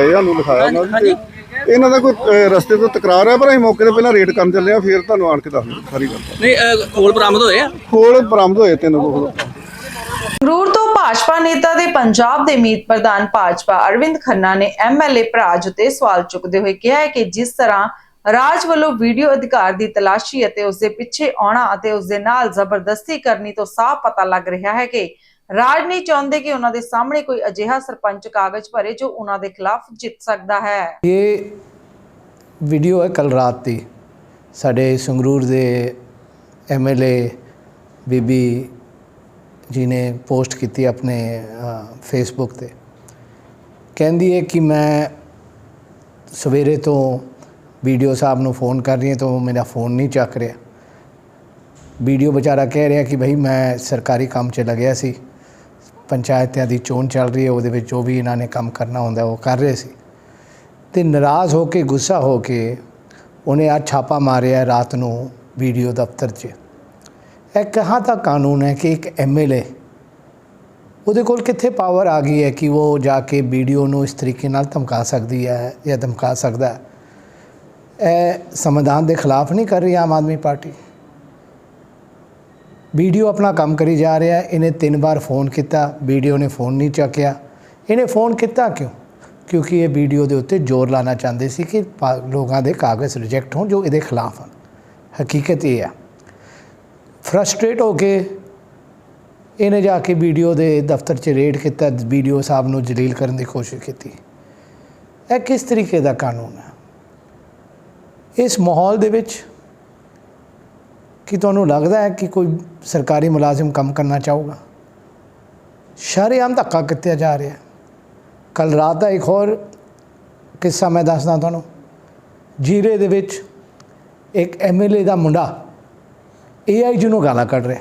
ਇਹਨਾਂ ਨੂੰ ਲਿਖਾਇਆ ਉਹਨਾਂ ਨੇ ਤੇ ਇਹਨਾਂ ਦਾ ਕੋਈ ਅਹ, ਰਸਤੇ ਤੋਂ ਤਕਰਾਰ ਹੈ ਪਰ ਅਸੀਂ ਮੌਕੇ ਤੇ ਪਹਿਲਾਂ ਰੇਡ ਕਰਨ ਚੱਲੇ ਆ ਫਿਰ ਤੁਹਾਨੂੰ ਆਣ ਕੇ ਦੱਸ ਦਿੰਦੇ ਸਾਰੀ ਗੱਲ। ਨਹੀਂ ਕੋਲ ਬਰਾਮਦ ਹੋਏ ਆ? ਖੋਲ ਬਰਾਮਦ ਹੋਏ ਤਿੰਨ ਕੋਲ ਸੰਗਰੂਰ ਤੋਂ ਭਾਜਪਾ ਨੇਤਾ ਦੇ ਪੰਜਾਬ ਦੇ ਮੀਤ ਪ੍ਰਧਾਨ ਭਾਜਪਾ ਅਰਵਿੰਦ ਖੰਨਾ ਨੇ ਐਮਐਲਏ ਭਰਾਜ ਉਤੇ ਸਵਾਲ ਚੁੱਕਦੇ ਹੋਏ ਕਿਹਾ ਹੈ ਕਿ ਜਿਸ ਤਰ੍ਹਾਂ ਰਾਜ ਵੱਲੋਂ ਵੀਡੀਓ ਅਧਿਕਾਰ ਦੀ ਤਲਾਸ਼ੀ ਅਤੇ ਉਸ ਦੇ ਪਿੱਛੇ ਆਉਣਾ ਅਤੇ ਉਸ ਦੇ ਨਾਲ ਜ਼ਬਰਦਸਤੀ ਕਰਨੀ ਤੋਂ ਸਾਫ਼ ਪਤਾ ਲੱਗ ਰਿਹਾ ਹੈ ਕਿ ਰਾਜ ਨਹੀਂ ਚਾਹੁੰਦੇ ਕਿ ਉਹਨਾਂ ਦੇ ਸਾਹਮਣੇ ਕੋਈ ਅਜਿਹਾ ਸਰਪੰਚ ਕਾਗਜ਼ ਭਰੇ ਜੋ ਉਹਨਾਂ ਦੇ ਖਿਲਾਫ ਜਿੱਤ ਸਕਦਾ ਹੈ। ਇਹ ਵੀਡੀਓ ਹੈ ਕੱਲ ਰਾਤ ਦੀ। ਸਾਡੇ ਸੰਗਰੂਰ ਦੇ ਐਮਐਲਏ ਬੀਬੀ ਜੀ ਨੇ ਪੋਸਟ ਕੀਤੀ ਆਪਣੇ ਫੇਸਬੁੱਕ ਤੇ। ਕਹਿੰਦੀ ਹੈ ਕਿ ਮੈਂ ਸਵੇਰੇ ਤੋਂ ਵੀਡੀਓ ਸਾਹਿਬ ਨੂੰ ਫੋਨ ਕਰ ਰਹੀ ਹਾਂ ਤਾਂ ਉਹ ਮੇਰਾ ਫੋਨ ਨਹੀਂ ਚੱਕ ਰਿਹਾ। ਵੀਡੀਓ ਵਿਚਾਰਾ ਕਹਿ ਰਿਹਾ ਕਿ ਭਾਈ ਮੈਂ ਸਰਕਾਰੀ ਕੰਮ 'ਚ ਲੱਗਿਆ ਸੀ। ਪੰਚਾਇਤਾਂ ਦੀ ਚੋਣ ਚੱਲ ਰਹੀ ਹੈ, ਉਹਦੇ ਵਿੱਚ ਜੋ ਵੀ ਇਹਨਾਂ ਨੇ ਕੰਮ ਕਰਨਾ ਹੁੰਦਾ ਉਹ ਕਰ ਰਹੇ ਸੀ। ਤੇ ਨਾਰਾਜ਼ ਹੋ ਕੇ, ਗੁੱਸਾ ਹੋ ਕੇ ਉਹਨੇ ਆ ਛਾਪਾ ਮਾਰਿਆ ਰਾਤ ਨੂੰ ਵੀਡੀਓ ਦਫ਼ਤਰ 'ਚ। ਇਹ ਕਹਾਂ ਤਾਂ ਕਾਨੂੰਨ ਹੈ ਕਿ ਇੱਕ ਐਮਐਲਏ ਉਹਦੇ ਕੋਲ ਕਿੱਥੇ ਪਾਵਰ ਆ ਗਈ ਹੈ ਕਿ ਉਹ ਜਾ ਕੇ ਵੀਡੀਓ ਨੂੰ ਇਸ ਤਰੀਕੇ ਨਾਲ ਧਮਕਾ ਸਕਦੀ ਹੈ ਜਾਂ ਧਮਕਾ ਸਕਦਾ ਹੈ? ਇਹ ਸੰਵਿਧਾਨ ਦੇ ਖਿਲਾਫ ਨਹੀਂ ਕਰ ਰਹੀ ਆਮ ਆਦਮੀ ਪਾਰਟੀ। ਵੀਡੀਓ ਆਪਣਾ ਕੰਮ ਕਰੀ ਜਾ ਰਿਹਾ ਇਹਨੇ ਤਿੰਨ ਵਾਰ ਫੋਨ ਕੀਤਾ। ਵੀਡੀਓ ਨੇ ਫੋਨ ਨਹੀਂ ਚੱਕਿਆ। ਇਹਨੇ ਫੋਨ ਕੀਤਾ ਕਿਉਂ? ਕਿਉਂਕਿ ਇਹ ਵੀਡੀਓ ਦੇ ਉੱਤੇ ਜ਼ੋਰ ਲਾਣਾ ਚਾਹੁੰਦੇ ਸੀ ਕਿ ਪਾ- ਲੋਕਾਂ ਦੇ ਕਾਗਜ਼ ਰਿਜੈਕਟ ਹੋਣ ਜੋ ਇਹਦੇ ਖਿਲਾਫ ਹਨ। ਹਕੀਕਤ ਇਹ ਹੈ। ਫਰਸਟ੍ਰੇਟ ਹੋ ਕੇ ਇਹਨੇ ਜਾ ਕੇ ਵੀਡੀਓ ਦੇ ਦਫ਼ਤਰ 'ਚ ਰੇਡ ਕੀਤਾ। ਵੀਡੀਓ ਸਾਹਿਬ ਨੂੰ ਜਲੀਲ ਕਰਨ ਦੀ ਕੋਸ਼ਿਸ਼ ਕੀਤੀ। ਇਹ ਕਿਸ ਤਰੀਕੇ ਦਾ ਕਾਨੂੰਨ ਹੈ? ਇਸ ਮਾਹੌਲ ਦੇ ਵਿੱਚ ਕੀ ਤੁਹਾਨੂੰ ਲੱਗਦਾ ਹੈ ਕਿ ਕੋਈ ਸਰਕਾਰੀ ਮੁਲਾਜ਼ਮ ਕੰਮ ਕਰਨਾ ਚਾਹੂਗਾ? ਸ਼ਰੇਆਮ ਧੱਕਾ ਕੀਤਾ ਜਾ ਰਿਹਾ ਕੱਲ ਰਾਤ ਦਾ ਇੱਕ ਹੋਰ ਕਿੱਸਾ ਮੈਂ ਦੱਸਦਾ ਤੁਹਾਨੂੰ। ਜੀਰੇ ਦੇ ਵਿੱਚ ਇੱਕ ਐਮਐਲਏ ਦਾ ਮੁੰਡਾ ਏਆਈ ਨੂੰ ਗਾਲਾਂ ਕੱਢ ਰਿਹਾ।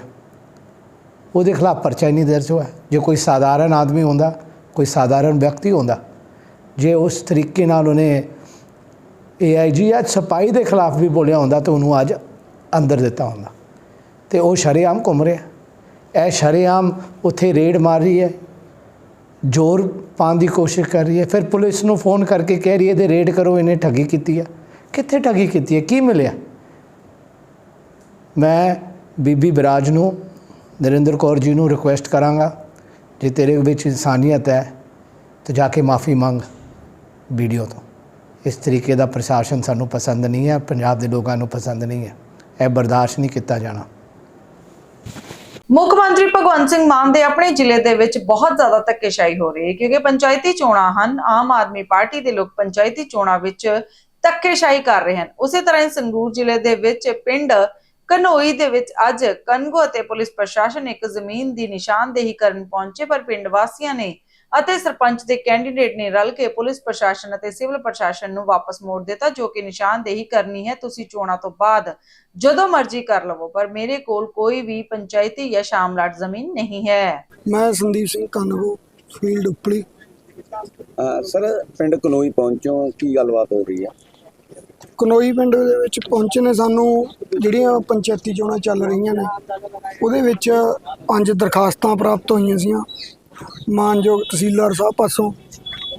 ਉਹਦੇ ਖਿਲਾਫ ਪਰਚਾ ਹੀ ਨਹੀਂ ਦਰਜ ਹੋਇਆ। ਜੇ ਕੋਈ ਸਾਧਾਰਨ ਆਦਮੀ ਹੁੰਦਾ, ਕੋਈ ਸਾਧਾਰਨ ਵਿਅਕਤੀ ਹੁੰਦਾ, ਜੇ ਉਸ ਤਰੀਕੇ ਨਾਲ ਉਹਨੇ ਏਆਈਜੀ ਅੱਜ ਸਪਾਈ ਦੇ ਖਿਲਾਫ ਵੀ ਬੋਲਿਆ ਹੁੰਦਾ ਤਾਂ ਉਹਨੂੰ ਅੱਜ ਅੰਦਰ ਦਿੱਤਾ ਹੁੰਦਾ। ਤੇ ਉਹ ਸ਼ਰੇਆਮ ਘੁੰਮ ਰਿਹਾ। ਇਹ ਸ਼ਰੇਆਮ ਉੱਥੇ ਰੇਡ ਮਾਰ ਰਹੀ ਹੈ। ਜ਼ੋਰ ਪਾਉਣ ਦੀ ਕੋਸ਼ਿਸ਼ ਕਰ ਰਹੀ ਹੈ। ਫਿਰ ਪੁਲਿਸ ਨੂੰ ਫੋਨ ਕਰਕੇ ਕਹਿ ਰਹੀ ਹੈ ਤੇ ਰੇਡ ਕਰੋ, ਇਹਨੇ ਠੱਗੀ ਕੀਤੀ ਹੈ ਕਿੱਥੇ ਠੱਗੀ ਕੀਤੀ ਹੈ? ਕੀ ਮਿਲਿਆ? ਮੈਂ ਬੀਬੀ ਬਰਾਜ ਨੂੰ, ਨਰਿੰਦਰ ਕੌਰ ਜੀ ਨੂੰ ਰਿਕੁਐਸਟ ਕਰਾਂਗਾ। ਜੇ ਤੇਰੇ ਵਿੱਚ ਇਨਸਾਨੀਅਤ ਹੈ, ਤਾਂ ਜਾ ਕੇ ਮਾਫੀ ਮੰਗ ਵੀਡੀਓ ਤੋਂ। ਇਸ ਤਰੀਕੇ ਦਾ ਪ੍ਰਸ਼ਾਸਨ ਸਾਨੂੰ ਪਸੰਦ ਨਹੀਂ ਹੈ, ਪੰਜਾਬ ਦੇ ਲੋਕਾਂ ਨੂੰ ਪਸੰਦ ਨਹੀਂ ਹੈ। ਇਹ ਬਰਦਾਸ਼ਤ ਨਹੀਂ ਕੀਤਾ ਜਾਣਾ। ਮੁੱਖ ਮੰਤਰੀ ਭਗਵੰਤ ਸਿੰਘ ਮਾਨ ਦੇ ਆਪਣੇ ਜ਼ਿਲ੍ਹੇ ਦੇ ਵਿੱਚ ਬਹੁਤ ਜ਼ਿਆਦਾ ਧੱਕੇਸ਼ਾਹੀ ਹੋ ਰਹੀ ਹੈ, ਕਿਉਂਕਿ ਪੰਚਾਇਤੀ ਚੋਣਾਂ ਹਨ, ਆਮ ਆਦਮੀ ਪਾਰਟੀ ਦੇ ਲੋਕ ਪੰਚਾਇਤੀ ਚੋਣਾਂ ਵਿੱਚ ਧੱਕੇਸ਼ਾਹੀ ਕਰ ਰਹੇ ਹਨ। ਉਸੇ ਤਰ੍ਹਾਂ ਹੀ ਸੰਗਰੂਰ ਜ਼ਿਲ੍ਹੇ ਦੇ ਵਿੱਚ ਪਿੰਡ ਕਨੋਈ ਦੇ ਵਿੱਚ ਅੱਜ ਕਨਗੋ ਅਤੇ ਪੁਲਿਸ ਪ੍ਰਸ਼ਾਸਨ ਇੱਕ ਜ਼ਮੀਨ ਦੀ ਨਿਸ਼ਾਨਦੇਹੀ ਕਰਨ ਪਹੁੰਚੇ, ਪਰ ਪਿੰਡ ਵਾਸੀਆਂ ਨੇ ਅਤੇ ਸਰਪੰਚ ਦੇ ਕੈਂਡੀਡੇਟ ਨੇ ਰਲ ਕੇ ਪੁਲਿਸ ਪ੍ਰਸ਼ਾਸਨ ਅਤੇ ਸਿਵਲ ਪ੍ਰਸ਼ਾਸਨ ਨੂੰ ਵਾਪਸ ਮੋੜ ਦਿੱਤਾ ਜੋ ਕਿ ਨਿਸ਼ਾਨਦੇਹੀ ਕਰਨੀ ਹੈ। ਤੁਸੀਂ ਚੋਣਾਂ ਤੋਂ ਬਾਅਦ ਜਦੋਂ ਮਰਜ਼ੀ ਕਰ ਲਵੋ ਪਰ ਮੇਰੇ ਕੋਲ ਕੋਈ ਵੀ ਪੰਚਾਇਤੀ ਜਾਂ ਸ਼ਾਮਲਾਟ ਜ਼ਮੀਨ ਨਹੀਂ ਹੈ। ਮੈਂ ਸੰਦੀਪ ਸਿੰਘ ਕਨਗੋ ਫੀਲਡ ਉਪਲੀ। ਸਰ ਪਿੰਡ ਕਲੋਈ ਪਹੁੰਚੋ ਕੀ ਗੱਲਬਾਤ ਹੋ ਰਹੀ ਹੈ? ਕਨੋਈ ਪਿੰਡ ਦੇ ਵਿੱਚ ਪਹੁੰਚੇ ਨੇ ਸਾਨੂੰ ਜਿਹੜੀਆਂ ਪੰਚਾਇਤੀ ਚੋਣਾਂ ਚੱਲ ਰਹੀਆਂ ਨੇ ਉਹਦੇ ਵਿੱਚ ਪੰਜ ਦਰਖਾਸਤਾਂ ਪ੍ਰਾਪਤ ਹੋਈਆਂ ਸੀਆਂ। ਮਾਨਯੋਗ ਤਹਿਸੀਲਦਾਰ ਸਾਹਿਬ ਪਾਸੋਂ।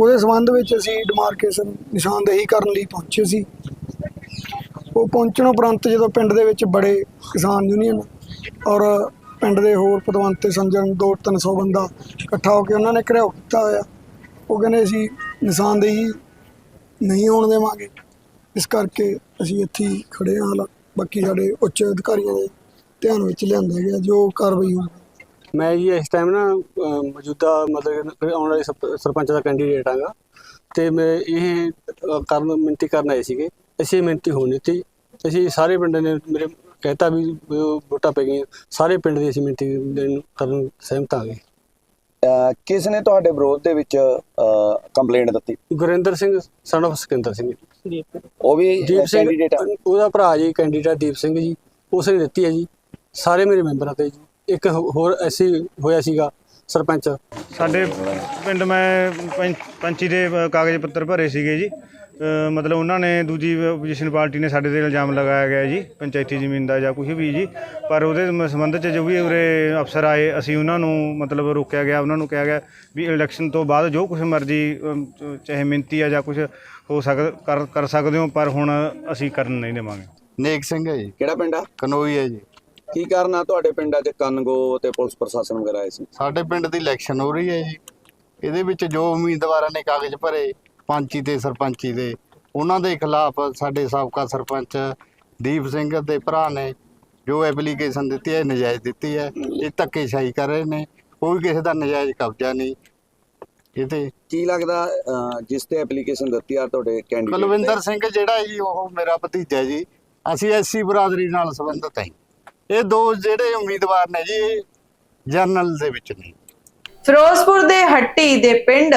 ਉਹਦੇ ਸੰਬੰਧ ਵਿੱਚ ਅਸੀਂ ਡਿਮਾਰਕੇਸ਼ਨ ਨਿਸ਼ਾਨਦੇਹੀ ਕਰਨ ਲਈ ਪਹੁੰਚੇ ਸੀ। ਉਹ ਪਹੁੰਚਣ ਉਪਰੰਤ ਜਦੋਂ ਪਿੰਡ ਦੇ ਵਿੱਚ ਬੜੇ ਕਿਸਾਨ ਯੂਨੀਅਨ ਔਰ ਪਿੰਡ ਦੇ ਹੋਰ ਪਦਵੰਤ ਤੇ ਸੰਜਨ 2-300 ਬੰਦਾ ਇਕੱਠਾ ਹੋ ਕੇ ਉਹਨਾਂ ਨੇ ਘਿਰਾਓ ਕੀਤਾ ਹੋਇਆ। ਉਹ ਕਹਿੰਦੇ ਅਸੀਂ ਨਿਸ਼ਾਨਦੇਹੀ ਨਹੀਂ ਹੋਣ ਦੇਵਾਂਗੇ। ਇਸ ਕਰਕੇ ਅਸੀਂ ਇੱਥੇ ਹੀ ਖੜੇ ਹਾਂ। ਬਾਕੀ ਸਾਡੇ ਉੱਚ ਅਧਿਕਾਰੀਆਂ ਦੇ ਧਿਆਨ ਵਿੱਚ ਲਿਆਂਦਾ ਗਿਆ। ਜੋ ਕਾਰਵਾਈ ਹੋਊਗੀ। ਮੈਂ ਜੀ ਇਸ ਟਾਈਮ ਨਾ ਅਹ, ਮੌਜੂਦਾ ਮਤਲਬ ਕਿ ਆਉਣ ਵਾਲੇ ਸਰਪ- ਸਰਪੰਚ ਦਾ ਕੈਂਡੀਡੇਟ ਆਂਗਾ ਤੇ ਮੈਂ ਇਹ ਅਹ, ਕਰਨ ਮਿੰਤੀ ਕਰਨ ਆਏ ਸੀਗੇ। ਅਸੀਂ ਮਿੰਤੀ ਹੋਣੀ ਸੀ ਅਸੀਂ ਸਾਰੇ ਪਿੰਡ ਨੇ ਮੇਰੇ ਕਹਿਤਾ ਵੀ ਵੀ ਉਹ ਵੋਟਾਂ ਪੈ ਗਈਆਂ। ਸਾਰੇ ਪਿੰਡ ਦੀ ਅਸੀਂ ਮਿੰਤੀ ਦੇਣ ਕਰਨ ਸਹਿਮਤ ਆ ਗਏ। ਅਹ ਕਿਸ ਨੇ ਤੁਹਾਡੇ ਵਿਰੋਧ ਦੇ ਵਿੱਚ ਕੰਪਲੇਂਟ ਦਿੱਤੀ? ਗੁਰਿੰਦਰ ਸਿੰਘ ਸਨ of ਸਿਕੰਦਰ ਸਿੰਘ। ਉਹ ਵੀ ਦੀਪ ਸਿੰਘ ਕੈਂਡੀਡੇਟ ਉਹਦਾ ਭਰਾ ਜੀ ਕੈਂਡੀਡੇਟ ਦੀਪ ਸਿੰਘ ਜੀ। ਉਸ ਨੇ ਦਿੱਤੀ ਹੈ ਜੀ। ਸਾਰੇ ਮੇਰੇ ਮੈਂਬਰਾਂ ਤੇ ਜੀ। ਇੱਕ ਹੋਰ ਐਸੀ ਹੋਇਆ ਸੀਗਾ ਸਰਪੰਚ? ਸਾਡੇ ਪਿੰਡ ਮੈਂ ਪੰਚ- ਪੰਚੀ ਦੇ ਅ, ਕਾਗਜ਼ ਪੱਤਰ ਭਰੇ ਸੀਗੇ ਜੀ। ਅ, ਮਤਲਬ ਉਹਨਾਂ ਨੇ ਦੂਜੀ ਆਪੋਜੀਸ਼ਨ ਪਾਰਟੀ ਨੇ ਸਾਡੇ ਤੇ ਇਲਜ਼ਾਮ ਲਗਾਇਆ ਗਿਆ ਜੀ ਪੰਚਾਇਤੀ ਜ਼ਮੀਨ ਦਾ ਜਾਂ ਕੁਝ ਵੀ ਜੀ। ਪਰ ਉਹਦੇ ਮ- ਸੰਬੰਧ 'ਚ ਜੋ ਵੀ ਉਰੇ ਅਫਸਰ ਆਏ ਅਸੀਂ ਉਹਨਾਂ ਨੂੰ ਮਤਲਬ ਰੋਕਿਆ ਗਿਆ ਉਹਨਾਂ ਨੂੰ ਕਿਹਾ ਗਿਆ ਵੀ ਇਲੈਕਸ਼ਨ ਤੋਂ ਬਾਅਦ ਜੋ ਕੁਝ ਮਰਜ਼ੀ ਅਮ, ਚਾਹੇ ਮਿੰਤੀ ਆ ਜਾਂ ਕੁਝ ਹੋ ਸਕ ਕਰ ਕਰ ਸਕਦੇ ਹੋ ਪਰ ਹੁਣ ਅਸੀਂ ਕਰਨ ਨਹੀਂ ਦੇਵਾਂਗੇ। ਨੇਕ ਸਿੰਘ ਹੈ ਜੀ। ਕਿਹੜਾ ਪਿੰਡ ਆ? ਕਨੋਈ ਹੈ ਜੀ। ਕੀ ਕਾਰਨ ਆ ਤੁਹਾਡੇ ਪਿੰਡਾਂ 'ਚ ਕਨਗੋ ਤੇ ਪੁਲਿਸ ਪ੍ਰਸ਼ਾਸਨ ਵਗੈਰਾ ਆਏ ਸੀ? ਸਾਡੇ ਪਿੰਡ ਦੀ ਇਲੈਕਸ਼ਨ ਹੋ ਰਹੀ ਹੈ ਜੀ। ਇਹਦੇ ਵਿੱਚ ਜੋ ਉਮੀਦਵਾਰਾਂ ਨੇ ਕਾਗਜ਼ ਭਰੇ ਪੰਚੀ ਤੇ ਸਰਪੰਚੀ ਦੇ ਉਹਨਾਂ ਦੇ ਖਿਲਾਫ ਸਾਡੇ ਸਾਬਕਾ ਸਰਪੰਚ ਦੀਪ ਸਿੰਘ ਦੇ ਭਰਾ ਨੇ ਜੋ ਐਪਲੀਕੇਸ਼ਨ ਦਿੱਤੀ ਹੈ ਨਜਾਇਜ਼ ਦਿੱਤੀ ਹੈ। ਇਹ ਧੱਕੇਸ਼ਾਹੀ ਕਰ ਰਹੇ ਨੇ। ਕੋਈ ਕਿਸੇ ਦਾ ਨਜਾਇਜ਼ ਕਬਜ਼ਾ ਨਹੀਂ। ਇਹ ਤੇ ਕੀ ਲੱਗਦਾ ਅਹ, ਜਿਸ ਤੇ ਐਪਲੀਕੇਸ਼ਨ ਦਿੱਤੀ ਆ ਤੁਹਾਡੇ ਕੈਂਡੀਡੇਟ ਕੁਲਵਿੰਦਰ ਸਿੰਘ ਜਿਹੜਾ ਜੀ ਉਹ ਮੇਰਾ ਭਤੀਜਾ ਜੀ। ਅਸੀਂ ਐਸਸੀ ਬਰਾਦਰੀ ਨਾਲ ਸੰਬੰਧਿਤ ਹਾਂ ਇਹ ਦੋ ਜਿਹੜੇ ਉਮੀਦਵਾਰ ਨੇ ਜੀ, ਇਹ ਜਰਨਲ ਦੇ ਵਿੱਚ ਨੇ। ਫਿਰੋਜ਼ਪੁਰ ਦੇ ਹੱਟੀ ਦੇ ਪਿੰਡ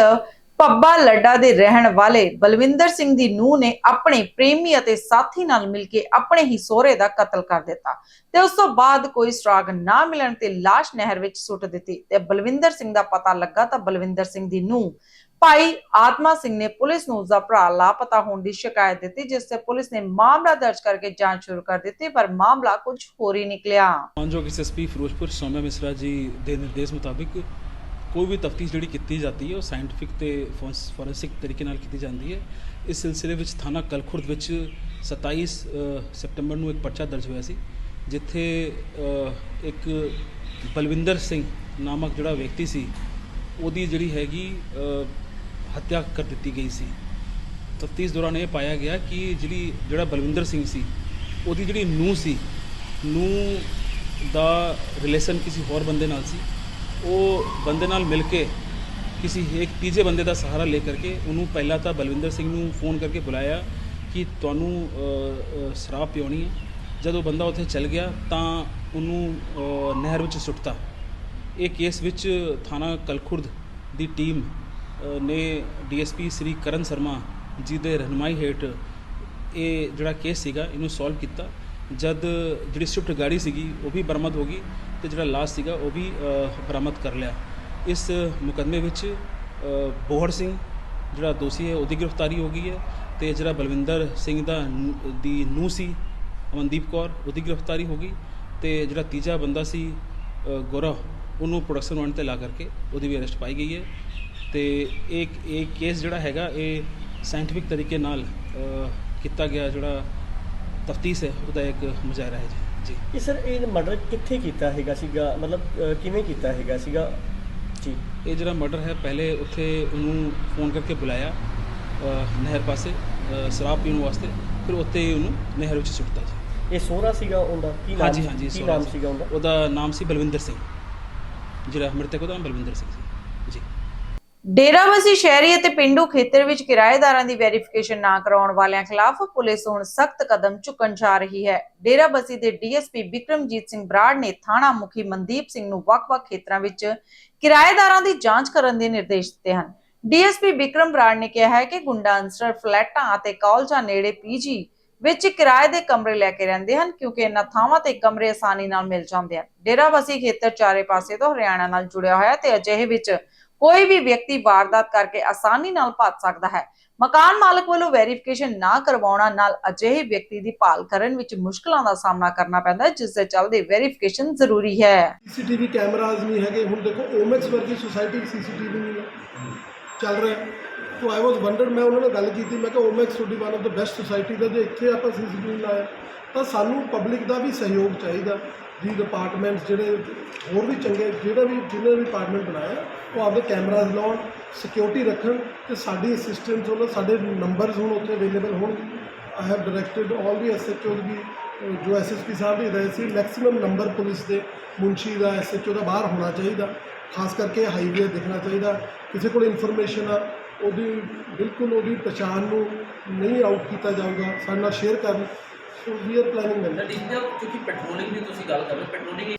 ਪੱਬਾ ਲੱਡਾ ਦੇ ਰਹਿਣ ਵਾਲੇ ਬਲਵਿੰਦਰ ਸਿੰਘ ਦੀ ਨੂੰਹ ਨੇ ਆਪਣੇ ਪ੍ਰੇਮੀ ਅਤੇ ਸਾਥੀ ਨਾਲ ਮਿਲ ਕੇ ਆਪਣੇ ਹੀ ਸਹੁਰੇ ਦਾ ਕਤਲ ਕਰ ਦਿੱਤਾ ਤੇ ਉਸ ਤੋਂ ਬਾਅਦ ਕੋਈ ਸੁਰਾਗ ਨਾ ਮਿਲਣ ਤੇ ਲਾਸ਼ ਨਹਿਰ ਵਿੱਚ ਸੁੱਟ ਦਿੱਤੀ ਤੇ ਬਲਵਿੰਦਰ ਸਿੰਘ ਦਾ ਪਤਾ ਲੱਗਾ ਤਾਂ ਬਲਵਿੰਦਰ ਸਿੰਘ ਦੀ ਨੂੰਹ ਭਾਈ ਆਤਮਾ ਸਿੰਘ ਨੇ ਪੁਲਿਸ ਨੂੰ ਉਸਦਾ ਭਰਾ ਲਾਪਤਾ ਹੋਣ ਦੀ ਸ਼ਿਕਾਇਤ ਦਿੱਤੀ ਜਿਸ ਤੇ ਪੁਲਿਸ ਨੇ ਮਾਮਲਾ ਦਰਜ ਕਰਕੇ ਜਾਂਚ ਸ਼ੁਰੂ ਕਰ ਦਿੱਤੀ ਪਰ ਮਾਮਲਾ ਕੁਝ ਹੋਰ ਹੀ ਨਿਕਲਿਆ। ਮਾਨਯੋਗ ਐਸਐਸਪੀ ਫਿਰੋਜ਼ਪੁਰ ਸੌਮਿਆ ਮਿਸਰਾ ਜੀ ਦੇ ਨਿਰਦੇਸ਼ ਮੁਤਾਬਿਕ ਕੋਈ ਵੀ ਤਫਤੀਸ਼ ਜਿਹੜੀ ਕੀਤੀ ਜਾਂਦੀ ਹੈ ਉਹ ਸਾਇੰਟੀਫਿਕ ਤੇ ਫੋਰੈਂਸਿਕ ਤਰੀਕੇ ਨਾਲ ਕੀਤੀ ਜਾਂਦੀ ਹੈ। ਇਸ ਸਿਲਸਿਲੇ ਵਿੱਚ ਥਾਣਾ ਕਲਖੁਰਦ ਵਿੱਚ 27 ਅ, ਸੈਪਟੰਬਰ ਨੂੰ ਇੱਕ ਪਰਚਾ ਦਰਜ ਹੋਇਆ ਸੀ ਜਿੱਥੇ ਇੱਕ ਬਲਵਿੰਦਰ ਸਿੰਘ ਨਾਮਕ ਜਿਹੜਾ ਵਿਅਕਤੀ ਸੀ ਉਹਦੀ ਜਿਹੜੀ ਹੈਗੀ ਹੱਤਿਆ ਕਰ ਦਿੱਤੀ ਗਈ ਸੀ। ਤਫਤੀਸ਼ ਦੌਰਾਨ ਇਹ ਪਾਇਆ ਗਿਆ ਕਿ ਜਿਹੜੀ, ਜਿਹੜਾ ਬਲਵਿੰਦਰ ਸਿੰਘ ਸੀ, ਉਹਦੀ ਜਿਹੜੀ ਨੂੰਹ ਸੀ ਨੂੰ ਦਾ ਰਿਲੇਸ਼ਨ ਕਿਸੇ ਹੋਰ ਬੰਦੇ ਨਾਲ ਸੀ। ਉਹ ਬੰਦੇ ਨਾਲ ਮਿਲ ਕੇ ਕਿਸੇ ਇੱਕ ਤੀਜੇ ਬੰਦੇ ਦਾ ਸਹਾਰਾ ਲੈ ਕਰਕੇ ਉਹਨੂੰ ਪਹਿਲਾਂ ਤਾਂ ਬਲਵਿੰਦਰ ਸਿੰਘ ਨੂੰ ਫੋਨ ਕਰਕੇ ਬੁਲਾਇਆ ਕਿ ਤੁਹਾਨੂੰ ਸ਼ਰਾਬ ਪਿਉਣੀ ਹੈ। ਜਦੋਂ ਬੰਦਾ ਉੱਥੇ ਚਲ ਗਿਆ ਤਾਂ ਉਹਨੂੰ ਨਹਿਰ ਵਿੱਚ ਸੁੱਟਤਾ। ਇਹ ਕੇਸ ਵਿੱਚ ਥਾਣਾ ਕਲਖੁਰਦ ਦੀ ਟੀਮ ਨੇ ਡੀਐਸਪੀ ਸ੍ਰੀ ਕਰਨ ਸ਼ਰਮਾ ਜੀ ਦੇ ਰਹਿਨਮਾਈ ਹੇਠ ਇਹ ਜਿਹੜਾ ਕੇਸ ਸੀਗਾ, ਇਹਨੂੰ ਸੋਲਵ ਕੀਤਾ। ਜਦ ਜਿਹੜੀ ਸਵਿਫਟ ਗਾੜੀ ਸੀਗੀ, ਉਹ ਵੀ ਬਰਾਮਦ ਹੋ ਗਈ ਤੇ ਜਿਹੜਾ ਲਾਸ਼ ਸੀਗਾ, ਉਹ ਵੀ ਬਰਾਮਦ ਕਰ ਲਿਆ। ਇਸ ਮੁਕੱਦਮੇ ਵਿੱਚ ਬੋਹੜ ਸਿੰਘ ਜਿਹੜਾ ਦੋਸ਼ੀ ਹੈ, ਉਹਦੀ ਗ੍ਰਿਫਤਾਰੀ ਹੋ ਗਈ ਹੈ ਤੇ ਜਿਹੜਾ ਬਲਵਿੰਦਰ ਸਿੰਘ ਦਾ ਦੀ ਨੂੰਹ ਸੀ, ਅਮਨਦੀਪ ਕੌਰ, ਉਹਦੀ ਗ੍ਰਿਫਤਾਰੀ ਹੋ ਗਈ ਤੇ ਜਿਹੜਾ ਤੀਜਾ ਬੰਦਾ ਸੀ ਗੋਰਾ, ਉਹਨੂੰ ਪ੍ਰੋਡਕਸ਼ਨ ਵਾਰੰਟ ਤੇ ਲਾ ਕਰਕੇ ਉਹਦੀ ਵੀ ਅਰੈਸਟ ਪਾਈ ਗਈ ਹੈ। ਤੇ ਇਹ ਇਹ ਕੇਸ ਜਿਹੜਾ ਹੈਗਾ ਇਹ ਸਾਇੰਟੀਫਿਕ ਤਰੀਕੇ ਨਾਲ ਕੀਤਾ ਗਿਆ ਜਿਹੜਾ ਤਫਤੀਸ਼ ਹੈ ਉਹਦਾ ਇੱਕ ਮੁਜ਼ਾਹਰਾ ਹੈ ਜੀ। ਜੀ। ਸਰ ਇਹ ਮਰਡਰ ਕਿੱਥੇ ਕੀਤਾ ਹੈਗਾ ਸੀਗਾ? ਮਤਲਬ ਕਿਵੇਂ ਕੀਤਾ ਹੈਗਾ ਸੀਗਾ? ਜੀ। ਇਹ ਜਿਹੜਾ ਮਰਡਰ ਹੈ ਪਹਿਲੇ ਉੱਥੇ ਉਹਨੂੰ ਫੋਨ ਕਰਕੇ ਬੁਲਾਇਆ ਨਹਿਰ ਪਾਸੇ ਸ਼ਰਾਬ ਪੀਣ ਵਾਸਤੇ ਫਿਰ ਉੱਥੇ ਹੀ ਉਹਨੂੰ ਨਹਿਰ ਵਿੱਚ ਸੁੱਟਤਾ ਜੀ। ਇਹ ਸੋਹਰਾ ਸੀਗਾ ਉਹਦਾ? ਕੀ ਨਾਮ? ਹਾਂਜੀ ਹਾਂਜੀ ਕੀ ਸੋਹਰਾ ਨਾਮ ਸੀ। ਸੀਗਾ ਉਹਦਾ? ਉਹਦਾ ਨਾਮ ਸੀ ਬਲਵਿੰਦਰ ਸਿੰਘ। ਜਿਹੜਾ ਮ੍ਰਿਤਕ ਉਹਦਾ ਨਾਮ ਬਲਵਿੰਦਰ ਸਿੰਘ ਸੀ। ਡੇਰਾਬੱਸੀ ਸ਼ਹਿਰੀ ਅਤੇ ਪਿੰਡੂ ਖੇਤਰ ਵਿੱਚ ਕਿਰਾਏਦਾਰਾਂ ਦੀ ਵੈਰੀਫਿਕੇਸ਼ਨ ਨਾ ਕਰਾਉਣ ਵਾਲਿਆਂ ਖਿਲਾਫ ਪੁਲਿਸ ਹੁਣ ਸਖਤ ਕਦਮ ਚੁੱਕਣ ਜਾ ਰਹੀ ਹੈ। ਡੇਰਾਬੱਸੀ ਦੇ ਡੀਐਸਪੀ ਵਿਕਰਮਜੀਤ ਸਿੰਘ ਬਰਾੜ ਨੇ ਥਾਣਾ ਮੁਖੀ ਮਨਦੀਪ ਸਿੰਘ ਨੂੰ ਵੱਖ-ਵੱਖ ਖੇਤਰਾਂ ਵਿੱਚ ਕਿਰਾਏਦਾਰਾਂ ਦੀ ਜਾਂਚ ਕਰਨ ਦੇ ਨਿਰਦੇਸ਼ ਦਿੱਤੇ ਹਨ। ਡੀਐਸਪੀ ਵਿਕਰਮ ਬਰਾੜ ਨੇ ਕਿਹਾ ਹੈ ਕਿ ਗੁੰਡਾ ਅਨਸਰ ਫਲੈਟਾਂ ਅਤੇ ਕਾਲਜਾਂ ਨੇੜੇ ਪੀਜੀ ਵਿੱਚ ਕਿਰਾਏ ਦੇ ਕਮਰੇ ਲੈ ਕੇ ਰਹਿੰਦੇ ਹਨ ਕਿਉਂਕਿ ਇਹਨਾਂ ਥਾਵਾਂ ਤੇ ਕਮਰੇ ਆਸਾਨੀ ਨਾਲ ਮਿਲ ਜਾਂਦੇ ਹਨ। ਡੇਰਾਬੱਸੀ ਖੇਤਰ ਚਾਰੇ ਪਾਸੇ ਤੋਂ ਹਰਿਆਣਾ ਨਾਲ ਜੁੜਿਆ ਹੋਇਆ ਤੇ ਅਜਿਹੇ ਵਿੱਚ ਕੋਈ ਵੀ ਵਿਅਕਤੀ ਵਾਰਦਾਤ ਕਰਕੇ ਆਸਾਨੀ ਨਾਲ ਭੱਜ ਸਕਦਾ ਹੈ। ਮਕਾਨ ਮਾਲਕ ਵੱਲੋਂ ਵੈਰੀਫਿਕੇਸ਼ਨ ਨਾ ਕਰਵਾਉਣਾ ਨਾਲ ਅਜਿਹੇ ਵਿਅਕਤੀ ਦੀ ਭਾਲ ਕਰਨ ਵਿੱਚ ਮੁਸ਼ਕਲਾਂ ਦਾ ਸਾਹਮਣਾ ਕਰਨਾ ਪੈਂਦਾ ਹੈ, ਜਿਸ ਦੇ ਚੱਲਦੇ ਵੈਰੀਫਿਕੇਸ਼ਨ ਜ਼ਰੂਰੀ ਹੈ। ਸੀਸੀਟੀਵੀ ਕੈਮਰਾਜ਼ ਨਹੀਂ ਹੈਗੇ। ਹੁਣ ਦੇਖੋ, ਓਮੈਕਸ ਵਰਗੀ ਸੁਸਾਇਟੀ ਸੀਸੀਟੀਵੀ ਨਹੀਂ ਹੈ। ਚੱਲ ਰਿਹਾ ਤੋ ਆਈ ਵਾਸ ਵੰਡਰਡ ਮੈਂ ਉਹਨਾਂ ਨਾਲ ਗੱਲ ਕੀਤੀ। ਮੈਂ ਕਿਹਾ, ਓਮੈਕਸ ਤੁਹਾਡੀ ਵਨ ਆਫ ਦਾ ਬੈਸਟ ਸੁਸਾਇਟੀ ਦਾ ਜੇ ਇੱਥੇ ਆਪਾਂ ਸੀਸੀਟੀਵੀ ਲਾਇਆ, ਤਾਂ ਸਾਨੂੰ ਪਬਲਿਕ ਦਾ ਵੀ ਸਹਿਯੋਗ ਚਾਹੀਦਾ। ਦੀ ਡਿਪਾਰਟਮੈਂਟਸ ਜਿਹੜੇ ਹੋਰ ਵੀ ਚੰਗੇ, ਜਿਹੜਾ ਵੀ ਜਿਹਨੇ ਵੀ ਡਿਪਾਰਟਮੈਂਟ ਬਣਾਇਆ, ਉਹ ਆਪਦੇ ਕੈਮਰਾਜ਼ ਲਾਉਣ ਸਿਕਿਉਰਿਟੀ ਰੱਖਣ ਤੇ ਸਾਡੀ ਅਸਿਸਟੈਂਟਸ ਉਹਨਾਂ ਸਾਡੇ ਨੰਬਰਸ ਹੁਣ ਉੱਥੇ ਅਵੇਲੇਬਲ ਹੋਣਗੇ। I have directed all the SHOs ਵੀ ਅਹ ਜੋ ਐਸਐਸਪੀ ਸਾਹਿਬ ਵੀ ਰਹੇ ਸੀ ਮੈਕਸਿਮਮ ਨੰਬਰ ਪੁਲਿਸ ਦੇ ਮੁਨਸ਼ੀ ਦਾ ਐਸਐਚਓ ਦਾ ਬਾਹਰ ਹੋਣਾ ਚਾਹੀਦਾ। ਖਾਸ ਕਰਕੇ ਹਾਈਵੇ ਦਿਖਣਾ ਚਾਹੀਦਾ। ਕਿਸੇ ਕੋਲ ਇਨਫੋਰਮੇਸ਼ਨ ਆ, ਉਹਦੀ ਬਿਲਕੁਲ ਉਹਦੀ ਪਛਾਣ ਨੂੰ ਨਹੀਂ ਆਊਟ ਕੀਤਾ ਜਾਊਗਾ। ਸਾਡੇ ਨਾਲ ਸ਼ੇਅਰ ਕਰਨ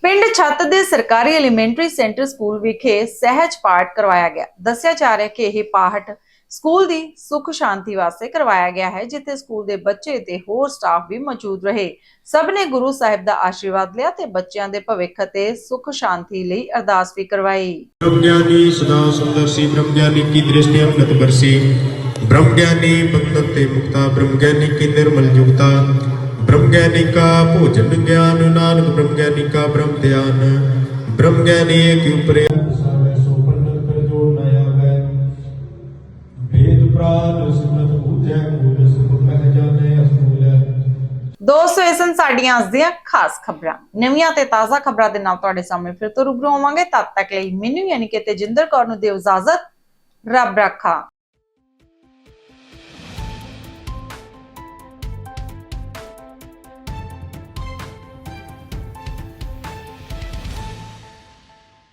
ਪਿੰਡ ਛੱਤ ਦੇ ਸਰਕਾਰੀ ਐਲੀਮੈਂਟਰੀ ਸੈਂਟਰ ਸਕੂਲ ਵਿਖੇ ਸਹਿਜ ਪਾਠ ਕਰਵਾਇਆ ਗਿਆ। ਦੱਸਿਆ ਜਾ ਰਿਹਾ ਕਿ ਇਹ ਪਾਠ ਸਕੂਲ ਦੀ ਸੁਖ ਸ਼ਾਂਤੀ ਵਾਸਤੇ ਕਰਵਾਇਆ ਗਿਆ ਹੈ ਜਿੱਥੇ ਸਕੂਲ ਦੇ ਬੱਚੇ ਤੇ ਹੋਰ ਸਟਾਫ ਵੀ ਮੌਜੂਦ ਰਹੇ। ਸਭ ਨੇ ਗੁਰੂ ਸਾਹਿਬ ਦਾ ਆਸ਼ੀਰਵਾਦ ਲਿਆ ਤੇ ਬੱਚਿਆਂ ਦੇ ਭਵਿੱਖ ਤੇ ਸੁਖ ਸ਼ਾਂਤੀ ਲਈ ਅਰਦਾਸ ਵੀ ਕਰਵਾਈ। ਬ੍ਰਹਮਗਿਆਨੀ ਸਦਾ ਸੁੰਦਰ ਸੀ ਬ੍ਰਹਮਗਿਆਨੀ ਕੀ ਦ੍ਰਿਸ਼ਟੀ ਅਨੰਤ ਬਰਸੀ ਬ੍ਰਹਮਗਿਆਨੀ ਬੰਧਨ ਤੇ ਮੁਕਤਾ ਬ੍ਰਹਮਗਿਆਨੀ ਕੀ ਨਿਰਮਲ ਜੁਗਤਾ ਬ੍ਰਹਮ ਗਿਆਨੀ ਭੋਜਨ ਗਿਆਨ ਨਾਨਕ ਬ੍ਰਹਮ ਗਿਆਨੀ ਬ੍ਰਹਮ ਧਿਆਨ ਬ੍ਰਹਮ ਗਿਆਨੀ ਏਕ ਉਪਰੇ ਦੋਸਤੋ ਇਹ ਸਾਡੀਆਂ ਅੱਜ ਦੀਆਂ ਖਾਸ ਖਬਰਾਂ। ਨਵੀਆਂ ਤੇ ਤਾਜ਼ਾ ਖਬਰਾਂ ਦੇ ਨਾਲ ਤੁਹਾਡੇ ਸਾਹਮਣੇ ਫਿਰ ਤੋਂ ਰੂਬਰੂ ਆਵਾਂਗੇ ਤਦ ਤੱਕ ਲਈ ਮੈਨੂੰ ਯਾਨੀ ਕਿ ਤੇਜਿੰਦਰ ਕੌਰ ਨੂੰ ਦਿਓ ਇਜਾਜ਼ਤ। ਰੱਬ ਰੱਖਾ।